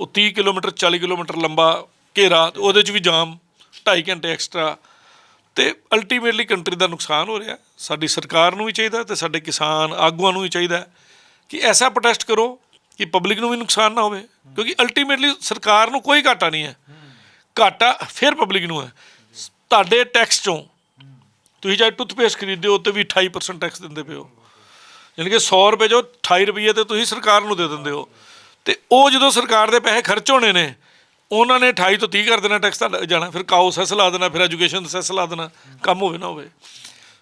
ਉਹ 30 ਕਿਲੋਮੀਟਰ 40 ਕਿਲੋਮੀਟਰ ਲੰਬਾ ਘੇਰਾ ਤੇ ਉਹਦੇ ਚ ਵੀ ਜਾਮ 2.5 ਘੰਟੇ ਐਕਸਟਰਾ ਤੇ ਅਲਟੀਮੇਟਲੀ ਕੰਟਰੀ ਦਾ ਨੁਕਸਾਨ ਹੋ ਰਿਹਾ ਸਾਡੀ ਸਰਕਾਰ ਨੂੰ ਵੀ ਚਾਹੀਦਾ ਤੇ ਸਾਡੇ ਕਿਸਾਨ ਆਗੂਆਂ ਨੂੰ ਵੀ ਚਾਹੀਦਾ ਕਿ ਐਸਾ ਪ੍ਰੋਟੈਸਟ ਕਰੋ ਕਿ ਪਬਲਿਕ ਨੂੰ ਵੀ ਨੁਕਸਾਨ ਨਾ ਹੋਵੇ। ਕਿਉਂਕਿ ਅਲਟੀਮੇਟਲੀ ਸਰਕਾਰ ਨੂੰ ਕੋਈ ਘਾਟਾ ਨਹੀਂ ਹੈ। ਘਾਟਾ ਫਿਰ ਪਬਲਿਕ ਨੂੰ ਹੈ। ਤੁਹਾਡੇ ਟੈਕਸ ਚੋਂ ਤੁਸੀਂ ਚਾਹੇ ਟੁੱਥਪੇਸਟ ਖਰੀਦਦੇ ਹੋ ਤੇ ਵੀ 28% ਟੈਕਸ ਦਿੰਦੇ ਪਏ ਹੋ। ਯਾਨੀ ਕਿ 100 ਰੁਪਏ ਜੋ 28 ਰੁਪਏ ਤੇ ਤੁਸੀਂ ਸਰਕਾਰ ਨੂੰ ਦੇ ਦਿੰਦੇ ਹੋ। ਤੇ ਉਹ ਜਦੋਂ ਸਰਕਾਰ ਦੇ ਪੈਸੇ ਖਰਚ ਹੋਣੇ ਨੇ, ਉਹਨਾਂ ਨੇ 28 ਤੋਂ 30 ਕਰ ਦੇਣਾ ਟੈਕਸ ਤਾਂ ਜਾਣਾ, ਫਿਰ ਕਾਓ ਸੈਸ ਲਾ ਦੇਣਾ, ਫਿਰ ਐਜੂਕੇਸ਼ਨ ਦਾ ਸੈਸ ਲਾ ਦੇਣਾ, ਕੰਮ ਹੋਵੇ ਨਾ ਹੋਵੇ।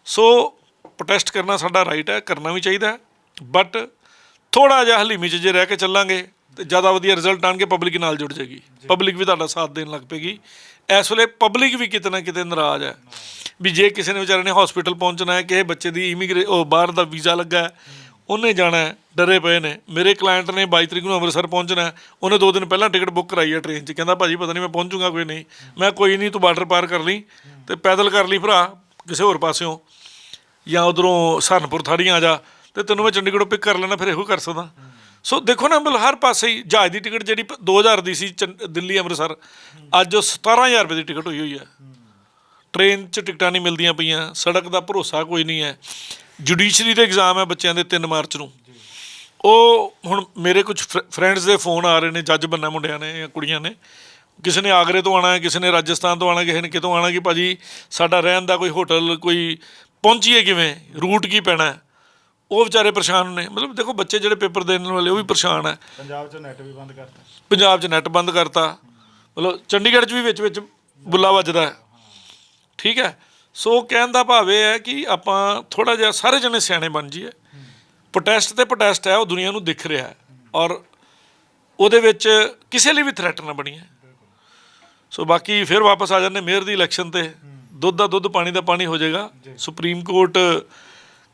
ਸੋ ਪ੍ਰੋਟੈਸਟ ਕਰਨਾ ਸਾਡਾ ਰਾਈਟ ਹੈ, ਕਰਨਾ ਵੀ ਚਾਹੀਦਾ ਬਟ ਥੋੜਾ ਜਿਹਾ ਹਲੀਮੀ 'ਚ ਜੇ ਰਹਿ ਕੇ ਚੱਲਾਂਗੇ ਤੇ ਜ਼ਿਆਦਾ ਵਧੀਆ ਰਿਜ਼ਲਟ ਆਣਗੇ ਪਬਲਿਕ ਨਾਲ ਜੁੜ ਜਾਏਗੀ। ਪਬਲਿਕ ਵੀ ਤੁਹਾਡਾ ਸਾਥ ਦੇਣ ਲੱਗ ਪਏਗੀ। ਇਸ ਵੇਲੇ ਪਬਲਿਕ ਵੀ ਕਿਤੇ ਨਾ ਕਿਤੇ ਨਾਰਾਜ਼ ਹੈ। ਵੀ ਜੇ ਕਿਸੇ ਨੇ ਵਿਚਾਰੇ ਨੇ ਹਸਪੀਟਲ ਪਹੁੰਚਣਾ ਹੈ ਕਿਸੇ ਬੱਚੇ ਦੀ ਇਮੀਗ੍ਰੇ ਉਹ ਬਾਹਰ ਦਾ ਵੀਜ਼ਾ ਲੱਗਾ ਹੈ ਉਹਨੇ ਜਾਣਾ ਹੈ ਡਰੇ ਪਏ ਨੇ। ਮੇਰੇ ਕਲਾਇੰਟ ਨੇ 22 ਤਰੀਕ ਨੂੰ ਅੰਮ੍ਰਿਤਸਰ ਪਹੁੰਚਣਾ ਉਹਨੇ ਦੋ ਦਿਨ ਪਹਿਲਾਂ ਟਿਕਟ ਬੁੱਕ ਕਰਾਈ ਹੈ ਟ੍ਰੇਨ 'ਚ। ਕਹਿੰਦਾ ਭਾਜੀ ਪਤਾ ਨਹੀਂ ਮੈਂ ਪਹੁੰਚੂਗਾ ਕੋਈ ਨਹੀਂ। ਮੈਂ ਕੋਈ ਨਹੀਂ ਤੂੰ ਬਾਰਡਰ ਪਾਰ ਕਰ ਲਈ ਤੇ ਪੈਦਲ ਕਰ ਲਈ ਭਰਾ ਕਿਸੇ ਹੋਰ ਪਾਸਿਓਂ। ਜਾਂ ਉਧਰੋਂ ਸਹਾਰਨਪੁਰ ਥਾੜੀਆਂ ਆ ਜਾ ਤੇ ਤੈਨੂੰ ਮੈਂ ਚੰਡੀਗੜ੍ਹੋਂ ਪਿਕ ਕਰ ਲੈਣਾ ਫਿਰ ਇਹੋ ਕਰ ਸਕਦਾ। ਸੋ ਦੇਖੋ ਨਾ ਮਤਲਬ ਹਰ ਪਾਸੇ ਹੀ ਜਹਾਜ਼ ਦੀ ਟਿਕਟ ਜਿਹੜੀ ਪ- 2000 ਦੀ ਸੀ ਚੰ- ਦਿੱਲੀ, ਅੰਮ੍ਰਿਤਸਰ, ਅੱਜ ਉਹ 17000 ਰੁਪਏ ਦੀ ਟਿਕਟ ਹੋਈ ਹੋਈ ਹੈ। ਟ੍ਰੇਨ 'ਚ ਟਿਕਟਾਂ ਨਹੀਂ ਮਿਲਦੀਆਂ ਪਈਆਂ, ਸੜਕ ਦਾ ਭਰੋਸਾ ਕੋਈ ਨਹੀਂ ਹੈ। ਜੁਡੀਸ਼ਰੀ ਦੇ ਐਗਜ਼ਾਮ ਹੈ ਬੱਚਿਆਂ ਦੇ 3 ਮਾਰਚ ਨੂੰ। ਉਹ ਹੁਣ ਮੇਰੇ ਕੁਝ ਫਰੈਂਡਸ ਦੇ ਫੋਨ ਆ ਰਹੇ ਨੇ, ਜੱਜ ਬੰਨਾ ਮੁੰਡਿਆਂ ਨੇ ਜਾਂ ਕੁੜੀਆਂ ਨੇ। ਕਿਸੇ ਨੇ ਆਗਰੇ ਤੋਂ ਆਣਾ ਹੈ, ਕਿਸੇ ਨੇ ਰਾਜਸਥਾਨ ਤੋਂ ਆਣਾ ਕਿਸੇ ਨੇ ਕਿਤੋਂ ਆਣਾ ਕਿ ਭਾਜੀ ਸਾਡਾ ਰਹਿਣ ਦਾ ਕੋਈ ਹੋਟਲ ਕੋਈ ਪਹੁੰਚੀਏ ਕਿਵੇਂ? ਰੂਟ ਕੀ ਪੈਣਾ ਹੈ? ਉਹ ਵਿਚਾਰੇ ਪਰੇਸ਼ਾਨ ਨੇ। ਮਤਲਬ ਦੇਖੋ ਬੱਚੇ ਜਿਹੜੇ ਪੇਪਰ ਦੇਣ ਵਾਲੇ ਉਹ ਵੀ ਪਰੇਸ਼ਾਨ ਹੈ। ਪੰਜਾਬ 'ਚ ਨੈਟ ਵੀ ਬੰਦ ਕਰਤਾ। ਪੰਜਾਬ 'ਚ ਨੈਟ ਬੰਦ ਕਰਤਾ। ਮਤਲਬ ਚੰਡੀਗੜ੍ਹ 'ਚ ਵੀ ਵਿੱਚ ਵਿੱਚ ਬੁੱਲਾ ਵੱਜਦਾ ਹੈ। ਠੀਕ ਹੈ। ਸੋ ਕਹਿਣ ਦਾ ਭਾਵ ਇਹ ਹੈ ਕਿ ਆਪਾਂ ਥੋੜਾ ਜਿਹਾ ਸਾਰੇ ਜਣੇ ਸਿਆਣੇ ਬਣ ਜਾਈਏ। ਪ੍ਰੋਟੈਸਟ ਤੇ ਪ੍ਰੋਟੈਸਟ ਹੈ ਉਹ ਦੁਨੀਆ ਨੂੰ ਦਿਖ ਰਿਹਾ ਹੈ। ਔਰ ਉਹਦੇ ਵਿੱਚ ਕਿਸੇ ਲਈ ਵੀ ਥ੍ਰੈਟ ਨਾ ਬਣੀਏ ਸੋ ਬਾਕੀ ਫਿਰ ਵਾਪਸ ਆ ਜਾਂਦੇ ਮੇਅਰ ਦੀ ਇਲੈਕਸ਼ਨ ਤੇ ਦੁੱਧ ਦਾ ਦੁੱਧ ਪਾਣੀ ਦਾ ਪਾਣੀ ਹੋ ਜਾਏਗਾ। ਸੁਪਰੀਮ ਕੋਰਟ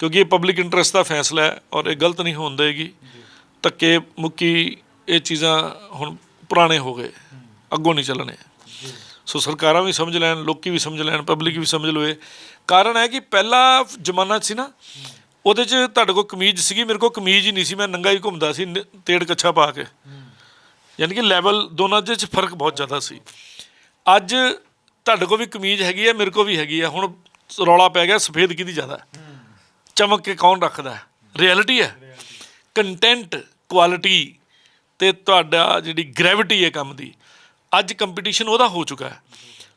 ਕਿਉਂਕਿ ਇਹ ਪਬਲਿਕ ਇੰਟਰਸਟ ਦਾ ਫੈਸਲਾ ਹੈ ਔਰ ਇਹ ਗਲਤ ਨਹੀਂ ਹੋਣ ਦੇਗੀ। ਧੱਕੇ, ਮੁੱਕੀ ਇਹ ਚੀਜ਼ਾਂ ਹੁਣ ਪੁਰਾਣੇ ਹੋ ਗਏ। ਅੱਗੋਂ ਨਹੀਂ ਚੱਲਣੇ। ਸੋ ਸਰਕਾਰਾਂ ਵੀ ਸਮਝ ਲੈਣ, ਲੋਕੀ ਵੀ ਸਮਝ ਲੈਣ ਪਬਲਿਕ ਵੀ ਸਮਝ ਲਵੇ। ਕਾਰਨ ਹੈ ਕਿ ਪਹਿਲਾ ਜ਼ਮਾਨਾ ਸੀ ਨਾ, ਉਹਦੇ 'ਚ ਤੁਹਾਡੇ ਕੋਲ ਕਮੀਜ਼ ਸੀਗੀ, ਮੇਰੇ ਕੋਲ ਕਮੀਜ਼ ਹੀ ਨਹੀਂ ਸੀ। ਮੈਂ ਨੰਗਾ ਹੀ ਘੁੰਮਦਾ ਸੀ, ਨ- ਤੇੜ ਕੱਛਾ ਪਾ ਕੇ। ਯਾਨੀ ਕਿ ਲੈਵਲ ਦੋਨਾਂ ਦੇ 'ਚ ਫ਼ਰਕ ਬਹੁਤ ਜ਼ਿਆਦਾ ਸੀ। ਅੱਜ ਤੁਹਾਡੇ ਕੋਲ ਵੀ ਕਮੀਜ਼ ਹੈਗੀ ਹੈ, ਮੇਰੇ ਕੋਲ ਵੀ ਹੈਗੀ ਹੈ। ਹੁਣ ਰੌਲਾ ਪੈ ਗਿਆ, ਸਫੇਦ ਕਿਹਦੀ ਜ਼ਿਆਦਾ ਹੈ? ਚਮਕ ਕੇ ਕੌਣ ਰੱਖਦਾ? ਹੈ ਰਿਐਲਿਟੀ ਹੈ। ਕੰਟੈਂਟ ਕੁਆਲਿਟੀ ਤੇ ਤੁਹਾਡਾ ਜਿਹੜੀ ਗ੍ਰੈਵਿਟੀ ਹੈ ਕੰਮ ਦੀ। ਅੱਜ ਕੰਪੀਟੀਸ਼ਨ ਉਹਦਾ ਹੋ ਚੁੱਕਾ ਹੈ।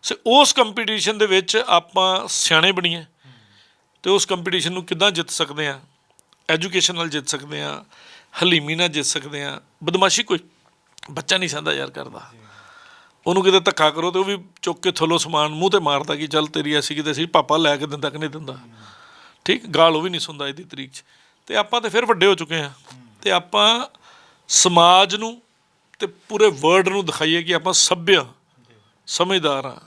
ਸੋ ਉਸ ਕੰਪੀਟੀਸ਼ਨ ਦੇ ਵਿੱਚ ਆਪਾਂ ਸਿਆਣੇ ਬਣੀਏ। ਤੇ ਉਸ ਕੰਪੀਟੀਸ਼ਨ ਨੂੰ ਕਿੱਦਾਂ ਜਿੱਤ ਸਕਦੇ ਆ ਐਜੂਕੇਸ਼ਨ ਨਾਲ ਜਿੱਤ ਸਕਦੇ ਆ ਹਲੀਮੀ ਨਾਲ ਜਿੱਤ ਸਕਦੇ ਆ ਬਦਮਾਸ਼ੀ ਕੋਈ ਬੱਚਾ ਨਹੀਂ ਸੰਦਾ ਯਾਰ ਕਰਦਾ। ਉਹਨੂੰ ਕਿਤੇ ਧੱਕਾ ਕਰੋ ਤੇ ਉਹ ਵੀ ਚੁੱਕ ਕੇ ਥੱਲੋਂ ਸਮਾਨ ਮੂੰਹ ਤੇ ਮਾਰਦਾ ਕਿ ਚੱਲ ਤੇਰੀ ਐਸੀ ਕਿਤੇ ਸੀ, ਪਾਪਾ ਲੈ ਕੇ ਦਿੰਦਾ ਕਿ ਨਹੀਂ ਦਿੰਦਾ। ਠੀਕ ਗਾਲ ਉਹ ਵੀ ਨਹੀਂ ਸੁਣਦਾ ਇਹਦੀ ਤਰੀਕ 'ਚ। ਤੇ ਆਪਾਂ ਤੇ ਫਿਰ ਵੱਡੇ ਹੋ ਚੁੱਕੇ ਆ ਤੇ ਆਪਾਂ ਸਮਾਜ ਨੂੰ ਤੇ ਪੂਰੇ ਵਰਲਡ ਨੂੰ ਦਿਖਾਈਏ ਕਿ ਆਪਾਂ ਸਭ్య ਸਮਝਦਾਰ ਆ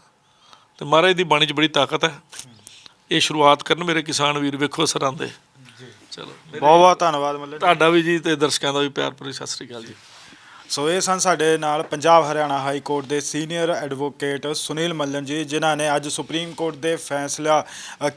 ਤੇ ਮਹਾਰਾਜ ਦੀ ਬਾਣੀ 'ਚ ਬੜੀ ਤਾਕਤ ਹੈ। ਇਹ ਸ਼ੁਰੂਆਤ ਕਰਨ ਮੇਰੇ ਕਿਸਾਨ ਵੀਰ ਵੇਖੋ ਸਰਾਂਦੇ ਚਲੋ। ਬਹੁਤ ਬਹੁਤ ਧੰਨਵਾਦ ਮੱਲੇ ਤੁਹਾਡਾ ਵੀ ਜੀ ਤੇ ਦਰਸ਼ਕਾਂ ਦਾ ਵੀ ਪਿਆਰ ਭਰੀ ਸਤਿ ਸ੍ਰੀ ਅਕਾਲ ਜੀ। ਸੋ ਇਹ ਸਨ ਸਾਡੇ ਨਾਲ ਪੰਜਾਬ ਹਰਿਆਣਾ ਹਾਈ ਕੋਰਟ ਦੇ ਸੀਨੀਅਰ ਐਡਵੋਕੇਟ ਸੁਨੀਲ ਮੱਲਨ ਜੀ, ਜਿਨ੍ਹਾਂ ਨੇ ਅੱਜ ਸੁਪਰੀਮ ਕੋਰਟ ਦੇ ਫੈਸਲਾ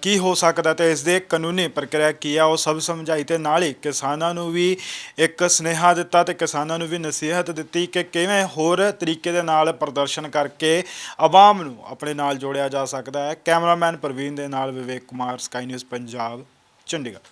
ਕੀ ਹੋ ਸਕਦਾ ਤੇ ਇਸ ਦੇ ਕਾਨੂੰਨੀ ਪ੍ਰਕਿਰਿਆ ਕੀ ਆ, ਉਹ ਸਭ ਸਮਝਾਈ ਤੇ ਨਾਲ ਹੀ ਕਿਸਾਨਾਂ ਨੂੰ ਵੀ ਇੱਕ ਸਨੇਹਾ ਦਿੱਤਾ ਤੇ ਕਿਸਾਨਾਂ ਨੂੰ ਵੀ ਨਸੀਹਤ ਦਿੱਤੀ ਕਿ ਕਿਵੇਂ ਹੋਰ ਤਰੀਕੇ ਦੇ ਨਾਲ ਪ੍ਰਦਰਸ਼ਨ ਕਰਕੇ ਆਵਾਮ ਨੂੰ ਆਪਣੇ ਨਾਲ ਜੋੜਿਆ ਜਾ ਸਕਦਾ ਹੈ। ਕੈਮਰਾਮੈਨ ਪ੍ਰਵੀਨ ਦੇ ਨਾਲ ਵਿਵੇਕ ਕੁਮਾਰ, ਸਕਾਈ ਨਿਊਜ਼ ਪੰਜਾਬ, ਚੰਡੀਗੜ੍ਹ।